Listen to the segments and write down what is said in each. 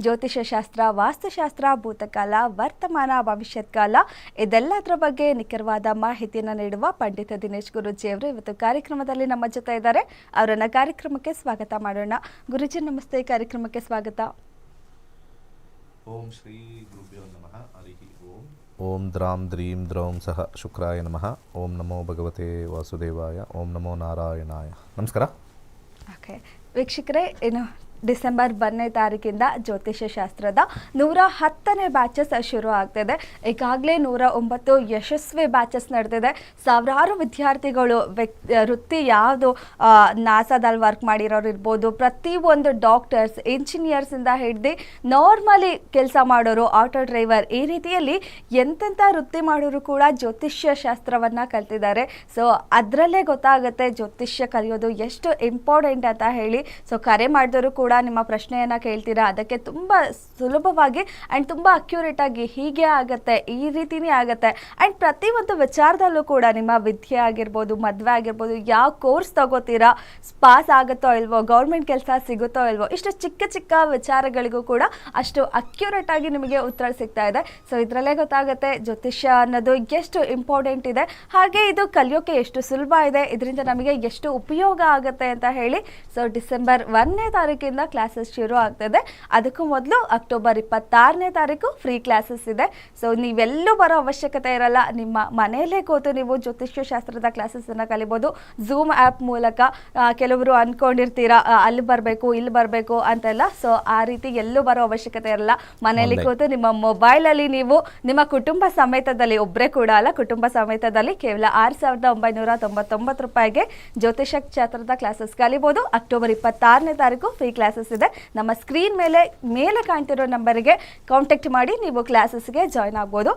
ಜ್ಯೋತಿಷ್ಯ ಶಾಸ್ತ್ರ ವಾಸ್ತುಶಾಸ್ತ್ರ ಭೂತಕಾಲ ವರ್ತಮಾನ ಭವಿಷ್ಯತ್ ಕಾಲ ಇದೆಲ್ಲದರ ಬಗ್ಗೆ ನಿಖರವಾದ ಮಾಹಿತಿಯನ್ನು ನೀಡುವ ಪಂಡಿತ ದಿನೇಶ್ ಗುರುಜಿ ಅವರು ಇವತ್ತು ಕಾರ್ಯಕ್ರಮದಲ್ಲಿ ನಮ್ಮ ಜೊತೆ ಇದ್ದಾರೆ. ಅವರನ್ನು ಕಾರ್ಯಕ್ರಮಕ್ಕೆ ಸ್ವಾಗತ ಮಾಡೋಣ. ಗುರುಜಿ ನಮಸ್ತೆ. ಕಾರ್ಯಕ್ರಮಕ್ಕೆ ಸ್ವಾಗತ. ಓಂ ಶ್ರೀ ಗುರುಭ್ಯೋ ನಮಃ. ಓಂ. ಓಂ ದ್ರಾಂ ದ್ರೀಂ ದ್ರೌಂ ಸಹ ಶುಕ್ರಾಯ ನಮಃ. ಓಂ ನಮೋ ಭಗವತೆ ವಾಸುದೇವಾಯ. ಓಂ ನಮೋ ನಾರಾಯಣಾಯ. ನಮಸ್ಕಾರ. ಓಕೆ. ವೀಕ್ಷಕರೇ ಇನ್ನು ಡಿಸೆಂಬರ್ ಒಂದನೇ ತಾರೀಕಿಂದ ಜ್ಯೋತಿಷ್ಯ ಶಾಸ್ತ್ರದ ನೂರ ಹತ್ತನೇ ಬ್ಯಾಚಸ್ ಶುರು ಆಗ್ತಿದೆ ಈಗಾಗಲೇ ನೂರ ಒಂಬತ್ತು ಯಶಸ್ವಿ ಬ್ಯಾಚಸ್ ನಡೆದಿದೆ. ಸಾವಿರಾರು ವಿದ್ಯಾರ್ಥಿಗಳು ವ್ಯಕ್ತಿ, ವೃತ್ತಿ ಯಾವುದು ನಾಸಾದಲ್ಲಿ ವರ್ಕ್ ಮಾಡಿರೋರು ಇರ್ಬೋದು, ಪ್ರತಿಯೊಂದು ಡಾಕ್ಟರ್ಸ್ ಇಂಜಿನಿಯರ್ಸಿಂದ ಹಿಡ್ದು ನಾರ್ಮಲಿ ಕೆಲಸ ಮಾಡೋರು ಆಟೋ ಡ್ರೈವರ್ ಈ ರೀತಿಯಲ್ಲಿ ಎಂತೆಂಥ ವೃತ್ತಿ ಮಾಡೋರು ಕೂಡ ಜ್ಯೋತಿಷ್ಯ ಶಾಸ್ತ್ರವನ್ನು ಕಲ್ತಿದ್ದಾರೆ. ಸೊ ಅದರಲ್ಲೇ ಗೊತ್ತಾಗುತ್ತೆ ಜ್ಯೋತಿಷ್ಯ ಕಲಿಯೋದು ಎಷ್ಟು ಇಂಪಾರ್ಟೆಂಟ್ ಅಂತ ಹೇಳಿ. ಸೊ ಕರೆ ಮಾಡಿದವರು ಕೂಡ ನಿಮ್ಮ ಪ್ರಶ್ನೆಯನ್ನು ಕೇಳ್ತೀರಾ? ಅದಕ್ಕೆ ತುಂಬ ಸುಲಭವಾಗಿ ಆ್ಯಂಡ್ ತುಂಬ ಅಕ್ಯುರೇಟ್ ಆಗಿ ಹೀಗೆ ಆಗುತ್ತೆ, ಈ ರೀತಿನೇ ಆಗುತ್ತೆ. ಆ್ಯಂಡ್ ಪ್ರತಿಯೊಂದು ವಿಚಾರದಲ್ಲೂ ಕೂಡ ನಿಮ್ಮ ವಿದ್ಯೆ ಆಗಿರ್ಬೋದು, ಮದುವೆ ಆಗಿರ್ಬೋದು, ಯಾವ ಕೋರ್ಸ್ ತಗೋತೀರಾ ಪಾಸ್ ಆಗುತ್ತೋ ಇಲ್ವೋ ಗೌರ್ಮೆಂಟ್ ಕೆಲಸ ಸಿಗುತ್ತೋ ಇಲ್ವೋ, ಇಷ್ಟು ಚಿಕ್ಕ ಚಿಕ್ಕ ವಿಚಾರಗಳಿಗೂ ಕೂಡ ಅಷ್ಟು ಅಕ್ಯುರೇಟ್ ಆಗಿ ನಿಮಗೆ ಉತ್ತರ ಸಿಗ್ತಾ ಇದೆ. ಸೊ ಇದರಲ್ಲೇ ಗೊತ್ತಾಗುತ್ತೆ ಜ್ಯೋತಿಷ್ಯ ಅನ್ನೋದು ಎಷ್ಟು ಇಂಪಾರ್ಟೆಂಟ್ ಇದೆ. ಹಾಗೆ ಇದು ಕಲಿಯೋಕೆ ಎಷ್ಟು ಸುಲಭ ಇದೆ, ಇದರಿಂದ ನಮಗೆ ಎಷ್ಟು ಉಪಯೋಗ ಆಗುತ್ತೆ ಅಂತ ಹೇಳಿ. ಸೊ ಡಿಸೆಂಬರ್ ಒಂದನೇ ತಾರೀಕಿಂದ ಕ್ಲಾಸಸ್ ಶುರು ಆಗ್ತದೆ. ಅದಕ್ಕೂ ಮೊದಲು ಅಕ್ಟೋಬರ್ ಇಪ್ಪತ್ತಾರನೇ ತಾರೀಕು ಫ್ರೀ ಕ್ಲಾಸಸ್ ಇದೆ. ಸೊ ನೀವೆಲ್ಲೂ ಬರೋ ಅವಶ್ಯಕತೆ ಇರಲ್ಲ. ನಿಮ್ಮ ಮನೆಯಲ್ಲೇ ಕೂತು ನೀವು ಜ್ಯೋತಿಷ್ಯ ಶಾಸ್ತ್ರದ ಕ್ಲಾಸಸ್ಸನ್ನು ಕಲಿಬೋದು. ಝೂಮ್ ಆ್ಯಪ್ ಮೂಲಕ ಕೆಲವರು ಅಂದ್ಕೊಂಡಿರ್ತೀರಾ ಅಲ್ಲಿ ಬರಬೇಕು ಇಲ್ಲಿ ಬರಬೇಕು ಅಂತೆಲ್ಲ. ಸೊ ಆ ರೀತಿ ಎಲ್ಲೂ ಬರೋ ಅವಶ್ಯಕತೆ ಇರಲ್ಲ. ಮನೆಯಲ್ಲಿ ಕೂತು ನಿಮ್ಮ ಮೊಬೈಲಲ್ಲಿ ನೀವು ನಿಮ್ಮ ಕುಟುಂಬ ಸಮೇತದಲ್ಲಿ ಒಬ್ಬರೇ ಕೂಡ ಅಲ್ಲ ಕುಟುಂಬ ಸಮೇತದಲ್ಲಿ ಕೇವಲ ಆರು ಸಾವಿರದ ಒಂಬೈನೂರ ತೊಂಬತ್ತೊಂಬತ್ತು ರೂಪಾಯಿಗೆ ಜ್ಯೋತಿಷ ಕ್ಷೇತ್ರದ ಕ್ಲಾಸಸ್ ಕಲಿಬೋದು. ಅಕ್ಟೋಬರ್ ಇಪ್ಪತ್ತಾರನೇ ತಾರೀಕು ಫ್ರೀ ಕ್ಲಾಸಸ್ ಇದೆ. ನಮ್ಮ ಸ್ಕ್ರೀನ್ ಮೇಲೆ ಮೇಲೆ ಕಾಣ್ತಿರೋ ನಂಬರಿಗೆ ಕಾಂಟ್ಯಾಕ್ಟ್ ಮಾಡಿ ನೀವು ಕ್ಲಾಸಸ್ಗೆ ಜಾಯ್ನ್ ಆಗ್ಬೋದು.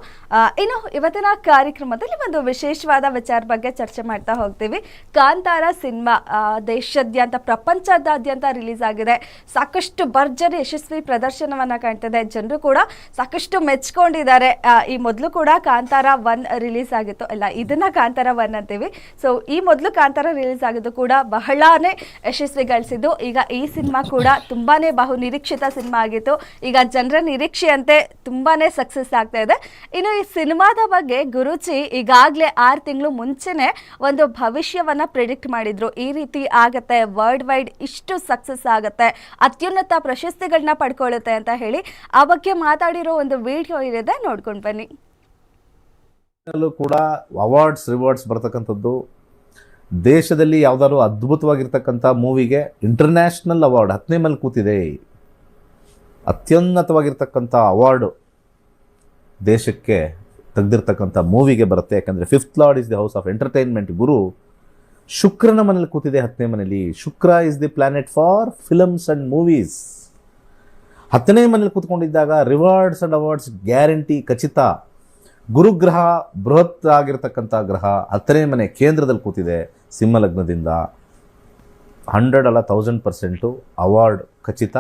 ಇನ್ನು ಇವತ್ತಿನ ಕಾರ್ಯಕ್ರಮದಲ್ಲಿ ಒಂದು ವಿಶೇಷವಾದ ವಿಚಾರ ಬಗ್ಗೆ ಚರ್ಚೆ ಮಾಡ್ತಾ ಹೋಗ್ತೀವಿ. ಕಾಂತಾರ ಸಿನಿಮಾ ದೇಶಾದ್ಯಂತ, ಪ್ರಪಂಚದಾದ್ಯಂತ ರಿಲೀಸ್ ಆಗಿದೆ. ಸಾಕಷ್ಟು ಭರ್ಜರಿ, ಯಶಸ್ವಿ ಪ್ರದರ್ಶನವನ್ನ ಕಾಣ್ತಿದೆ. ಜನರು ಕೂಡ ಸಾಕಷ್ಟು ಮೆಚ್ಕೊಂಡಿದ್ದಾರೆ. ಈ ಮೊದಲು ಕೂಡ ಕಾಂತಾರ ಒನ್ ರಿಲೀಸ್ ಆಗಿತ್ತು. ಅಲ್ಲ, ಇದನ್ನ ಕಾಂತಾರ ಒನ್ ಅಂತೀವಿ. ಸೊ ಈ ಮೊದಲು ಕಾಂತಾರ ರಿಲೀಸ್ ಆಗಿದ್ದು ಕೂಡ ಬಹಳಾನೇ ಯಶಸ್ವಿ ಗಳಿಸಿದ್ದು ಈಗ ಈ ಸಿನಿಮಾ ತುಂಬಾನೇ ಬಹು ನಿರೀಕ್ಷಿತ ಸಿನಿಮಾ ಆಗಿತ್ತು. ಈಗ ಜನರ ನಿರೀಕ್ಷೆಯಂತೆ ತುಂಬಾನೇ ಸಕ್ಸಸ್ ಆಗ್ತಾ ಇದೆ. ಇನ್ನು ಈ ಸಿನಿಮಾದ ಬಗ್ಗೆ ಗುರುಜಿ ಈಗಾಗಲೇ ಆರು ತಿಂಗಳು ಮುಂಚೆನೆ ಒಂದು ಭವಿಷ್ಯವನ್ನ ಪ್ರಿಡಿಕ್ಟ್ ಮಾಡಿದ್ರು. ಈ ರೀತಿ ಆಗತ್ತೆ ವರ್ಲ್ಡ್ ವೈಡ್ ಇಷ್ಟು ಸಕ್ಸಸ್ ಆಗುತ್ತೆ, ಅತ್ಯುನ್ನತ ಪ್ರಶಸ್ತಿಗಳನ್ನ ಪಡ್ಕೊಳ್ಳುತ್ತೆ ಅಂತ ಹೇಳಿ ಆ ಬಗ್ಗೆ ಮಾತಾಡಿರೋ ಒಂದು ವಿಡಿಯೋ ಇದೆ, ನೋಡ್ಕೊಂಡು ಬನ್ನಿ. ಕೂಡ ಅವಾರ್ಡ್ಸ್ ರಿವಾರ್ಡ್ಸ್ ಬರ್ತಕ್ಕಂಥದ್ದು ದೇಶದಲ್ಲಿ ಯಾವುದಾದ್ರು ಅದ್ಭುತವಾಗಿರ್ತಕ್ಕಂಥ ಮೂವಿಗೆ ಇಂಟರ್ನ್ಯಾಷನಲ್ ಅವಾರ್ಡ್ ಹತ್ತನೇ ಮೇಲೆ ಕೂತಿದೆ. ಅತ್ಯುನ್ನತವಾಗಿರ್ತಕ್ಕಂಥ ಅವಾರ್ಡು ದೇಶಕ್ಕೆ ತೆಗೆದಿರ್ತಕ್ಕಂಥ ಮೂವಿಗೆ ಬರುತ್ತೆ. ಯಾಕಂದರೆ fifth lord is the house of entertainment Guru ಶುಕ್ರನ ಮನೇಲಿ ಕೂತಿದೆ ಹತ್ತನೇ ಮನೇಲಿ. Shukra is the planet for films and movies ಹತ್ತನೇ ಮನೇಲಿ ಕೂತ್ಕೊಂಡಿದ್ದಾಗ ರಿವಾರ್ಡ್ಸ್ ಆ್ಯಂಡ್ ಅವಾರ್ಡ್ಸ್ ಗ್ಯಾರಂಟಿ ಖಚಿತ. ಗುರುಗ್ರಹ ಬೃಹತ್ ಆಗಿರ್ತಕ್ಕಂಥ ಗ್ರಹ ಹತ್ತನೇ ಮನೆ ಕೇಂದ್ರದಲ್ಲಿ ಕೂತಿದೆ. ಸಿಂಹಲಗ್ನದಿಂದ ಹಂಡ್ರೆಡ್ ಅಲ್ಲ ತೌಸಂಡ್ ಪರ್ಸೆಂಟು ಅವಾರ್ಡ್ ಖಚಿತ.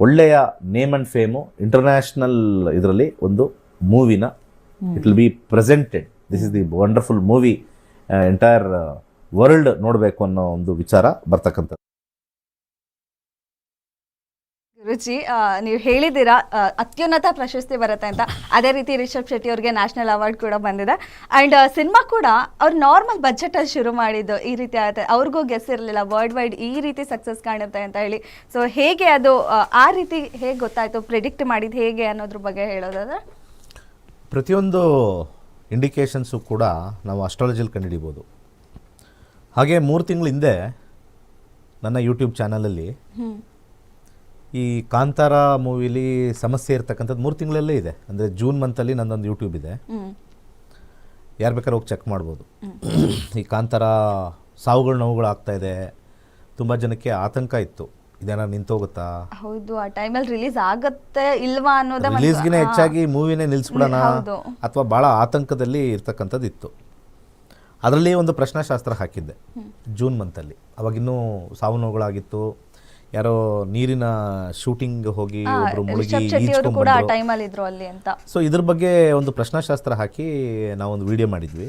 ಒಳ್ಳೆಯ ನೇಮ್ ಆ್ಯಂಡ್ ಫೇಮು ಇಂಟರ್ನ್ಯಾಷನಲ್ ಇದರಲ್ಲಿ ಒಂದು ಮೂವಿನ it will be presented this is the wonderful movie entire world ನೋಡಬೇಕು ಅನ್ನೋ ಒಂದು ವಿಚಾರ ಬರ್ತಕ್ಕಂಥದ್ದು. ಆ, ನೀವು ಹೇಳಿದ್ದೀರಾ ಅತ್ಯುನ್ನತ ಪ್ರಶಸ್ತಿ ಬರುತ್ತೆ ಅಂತ. ಅದೇ ರೀತಿ ರಿಷಬ್ ಶೆಟ್ಟಿ ಅವ್ರಿಗೆ ನ್ಯಾಷನಲ್ ಅವಾರ್ಡ್ ಕೂಡ ಬಂದಿದೆ. ಆ್ಯಂಡ್ ಸಿನಿಮಾ ಕೂಡ ಅವ್ರು ನಾರ್ಮಲ್ ಬಜೆಟಲ್ಲಿ ಶುರು ಮಾಡಿದ್ದು ಈ ರೀತಿ ಆಗುತ್ತೆ. ಅವ್ರಿಗೂ ಗೆಸ್ ಇರಲಿಲ್ಲ ವರ್ಲ್ಡ್ ವೈಡ್ ಈ ರೀತಿ ಸಕ್ಸಸ್ ಕಾಣುತ್ತೆ ಅಂತ ಹೇಳಿ. ಸೊ ಹೇಗೆ ಅದು ಆ, ರೀತಿ ಹೇಗೆ ಗೊತ್ತಾಯಿತು? ಪ್ರಿಡಿಕ್ಟ್ ಮಾಡಿದ್ದು ಹೇಗೆ ಅನ್ನೋದ್ರ ಬಗ್ಗೆ ಹೇಳೋದಾದ್ರೆ? ಪ್ರತಿಯೊಂದು ಇಂಡಿಕೇಶನ್ಸು ಕೂಡ ನಾವು ಅಸ್ಟ್ರಾಲಜಿಲಿ ಕಂಡುಹಿಡಿಬೋದು. ಹಾಗೆ ಮೂರು ತಿಂಗಳ ಹಿಂದೆ ನನ್ನ ಯೂಟ್ಯೂಬ್ ಚಾನಲಲ್ಲಿ ಈ ಕಾಂತಾರ ಮೂವಿಲಿ ಸಮಸ್ಯೆ ಇರ್ತಕ್ಕಂಥದ್ದು ಮೂರು ತಿಂಗಳಲ್ಲೇ ಇದೆ. ಅಂದರೆ ಜೂನ್ ಮಂತಲ್ಲಿ ನನ್ನೊಂದು ಯೂಟ್ಯೂಬ್ ಇದೆ. ಯಾರು ಬೇಕಾದ್ರೆ ಹೋಗಿ ಚೆಕ್ ಮಾಡ್ಬೋದು. ಈ ಕಾಂತಾರ ಸಾವುಗಳು ನೋವುಗಳು ಆಗ್ತಾ ಇದೆ. ತುಂಬ ಜನಕ್ಕೆ ಆತಂಕ ಇತ್ತು. ಇದೇನಾರು ನಿಂತೋಗುತ್ತಾ? ಹೌದು ಆ ಟೈಮಲ್ಲಿ ರಿಲೀಸ್ ಆಗುತ್ತೆ ಇಲ್ವಾ ಅನ್ನೋದೇ ರಿಲೀಸ್ಗಿನ ಹೆಚ್ಚಾಗಿ ಮೂವಿನೇ ನಿಲ್ಲಿಸ್ಬಿಡೋಣ. ಅಥವಾ ಭಾಳ ಆತಂಕದಲ್ಲಿ ಇರ್ತಕ್ಕಂಥದ್ದು ಇತ್ತು. ಅದರಲ್ಲಿ ಒಂದು ಪ್ರಶ್ನಾಶಾಸ್ತ್ರ ಹಾಕಿದ್ದೆ. ಜೂನ್ ಮಂತಲ್ಲಿ. ಅವಾಗಿನ್ನೂ ಸಾವು ನೋವುಗಳಾಗಿತ್ತು. ಯಾರೋ ನೀರಿನ ಶೂಟಿಂಗ್ ಹೋಗಿ ಒಬ್ರು ಮುಳುಗಿ ಕೂಡ. ಟೈಮಲ್ಲಿ ಇದ್ರು ಅಲ್ಲಿ ಅಂತ. ಸೊ ಇದ್ರ ಬಗ್ಗೆ ಒಂದು ಪ್ರಶ್ನಾಶಾಸ್ತ್ರ ಹಾಕಿ ನಾವೊಂದು ವಿಡಿಯೋ ಮಾಡಿದ್ವಿ.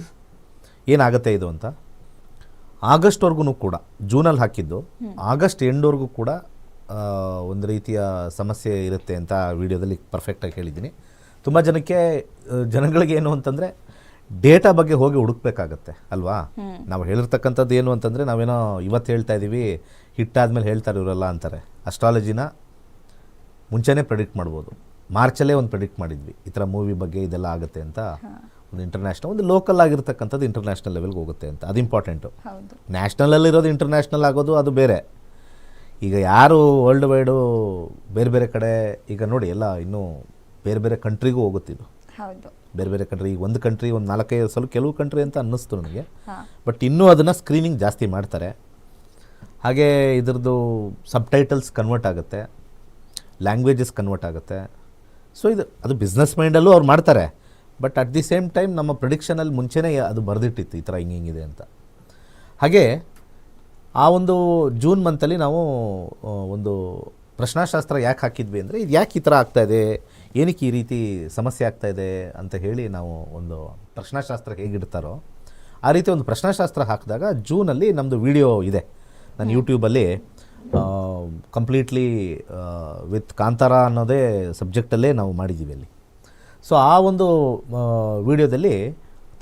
ಏನಾಗುತ್ತೆ ಇದು ಅಂತ? ಆಗಸ್ಟ್ವರೆಗೂ ಕೂಡ ಜೂನಲ್ಲಿ ಹಾಕಿದ್ದು ಆಗಸ್ಟ್ ಎಂಡ್ವರೆಗೂ ಕೂಡ ಆ, ಒಂದು ರೀತಿಯ ಸಮಸ್ಯೆ ಇರುತ್ತೆ ಅಂತ ವಿಡಿಯೋದಲ್ಲಿ ಪರ್ಫೆಕ್ಟಾಗಿ ಹೇಳಿದ್ದೀನಿ. ತುಂಬ ಜನಕ್ಕೆ ಆ, ಜನಗಳಿಗೆ ಏನು ಅಂತಂದರೆ ಡೇಟಾ ಬಗ್ಗೆ ಹೋಗಿ ಹುಡುಕ್ಬೇಕಾಗತ್ತೆ ಅಲ್ವಾ? ನಾವು ಹೇಳಿರ್ತಕ್ಕಂಥದ್ದು ಏನು ಅಂತಂದರೆ ನಾವೇನೋ ಇವತ್ತು ಹೇಳ್ತಾ ಇದ್ದೀವಿ ಹಿಟ್ಟಾದ್ಮೇಲೆ ಹೇಳ್ತಾರೆ ಇವರೆಲ್ಲ ಅಂತಾರೆ. ಅಸ್ಟ್ರಾಲಜಿನ ಮುಂಚೆನೇ ಪ್ರೆಡಿಕ್ಟ್ ಮಾಡ್ಬೋದು. ಮಾರ್ಚಲ್ಲೇ ಒಂದು ಪ್ರೆಡಿಕ್ಟ್ ಮಾಡಿದ್ವಿ. ಈ ಥರ ಮೂವಿ ಬಗ್ಗೆ ಇದೆಲ್ಲ ಆಗುತ್ತೆ ಅಂತ ಒಂದು ಇಂಟರ್ನ್ಯಾಷನಲ್ ಒಂದು ಲೋಕಲ್ ಆಗಿರ್ತಕ್ಕಂಥದ್ದು ಇಂಟರ್ನ್ಯಾಷನಲ್ ಲೆವೆಲ್ಗೆ ಹೋಗುತ್ತೆ ಅಂತ. ಅದು ಇಂಪಾರ್ಟೆಂಟು ನ್ಯಾಷನಲಲ್ಲಿರೋದು ಇಂಟರ್ನ್ಯಾಷನಲ್ ಆಗೋದು ಅದು ಬೇರೆ. ಈಗ ಯಾರು ವರ್ಲ್ಡ್ ವೈಡು ಬೇರೆ ಬೇರೆ ಕಡೆ ಈಗ ನೋಡಿ ಎಲ್ಲ ಇನ್ನೂ ಬೇರೆ ಬೇರೆ ಕಂಟ್ರಿಗೂ ಹೋಗುತ್ತಿದ್ದು ಬೇರೆ ಬೇರೆ ಕಂಟ್ರಿ ಈಗ ಒಂದು ಕಂಟ್ರಿ ಒಂದು ನಾಲ್ಕೈದು ಸಲ ಕೆಲವು ಕಂಟ್ರಿ ಅಂತ ಅನ್ನಿಸ್ತು ನನಗೆ. ಬಟ್ ಇನ್ನೂ ಅದನ್ನು ಸ್ಕ್ರೀನಿಂಗ್ ಜಾಸ್ತಿ ಮಾಡ್ತಾರೆ. ಹಾಗೆ ಇದ್ರದ್ದು ಸಬ್ ಟೈಟಲ್ಸ್ ಕನ್ವರ್ಟ್ ಆಗುತ್ತೆ ಲ್ಯಾಂಗ್ವೇಜಸ್ ಕನ್ವರ್ಟ್ ಆಗುತ್ತೆ. ಸೊ ಇದು, ಅದು ಬಿಸ್ನೆಸ್ ಮೈಂಡಲ್ಲೂ ಅವ್ರು ಮಾಡ್ತಾರೆ. But at the same time ನಮ್ಮ ಪ್ರಿಡಿಕ್ಷನಲ್ಲಿ ಮುಂಚೆನೇ ಅದು ಬರೆದಿಟ್ಟಿತ್ತು ಈ ಥರ ಹಿಂಗೆ ಹಿಂಗಿದೆ ಅಂತ. ಹಾಗೆ, ಆ ಒಂದು ಜೂನ್ ಮಂತಲ್ಲಿ ನಾವು ಒಂದು ಪ್ರಶ್ನಾಶಾಸ್ತ್ರ ಯಾಕೆ ಹಾಕಿದ್ವಿ ಅಂದರೆ, ಇದು ಯಾಕೆ ಈ ಥರ ಆಗ್ತಾಯಿದೆ ಏನಕ್ಕೆ ಈ ರೀತಿ ಸಮಸ್ಯೆ ಆಗ್ತಾಯಿದೆ ಅಂತ ಹೇಳಿ ನಾವು ಒಂದು ಪ್ರಶ್ನಾಶಾಸ್ತ್ರ ಹೇಗಿಡ್ತಾರೋ ಆ ರೀತಿ ಒಂದು ಪ್ರಶ್ನಾಶಾಸ್ತ್ರ ಹಾಕಿದಾಗ ಜೂನಲ್ಲಿ ನಮ್ಮದು ವಿಡಿಯೋ ಇದೆ. ನಾನು ಯೂಟ್ಯೂಬಲ್ಲಿ ಕಂಪ್ಲೀಟ್ಲಿ ವಿತ್ ಕಾಂತಾರ ಅನ್ನೋದೇ ಸಬ್ಜೆಕ್ಟಲ್ಲೇ ನಾವು ಮಾಡಿದ್ದೀವಿ ಅಲ್ಲಿ. ಸೊ ಆ ಒಂದು ವಿಡಿಯೋದಲ್ಲಿ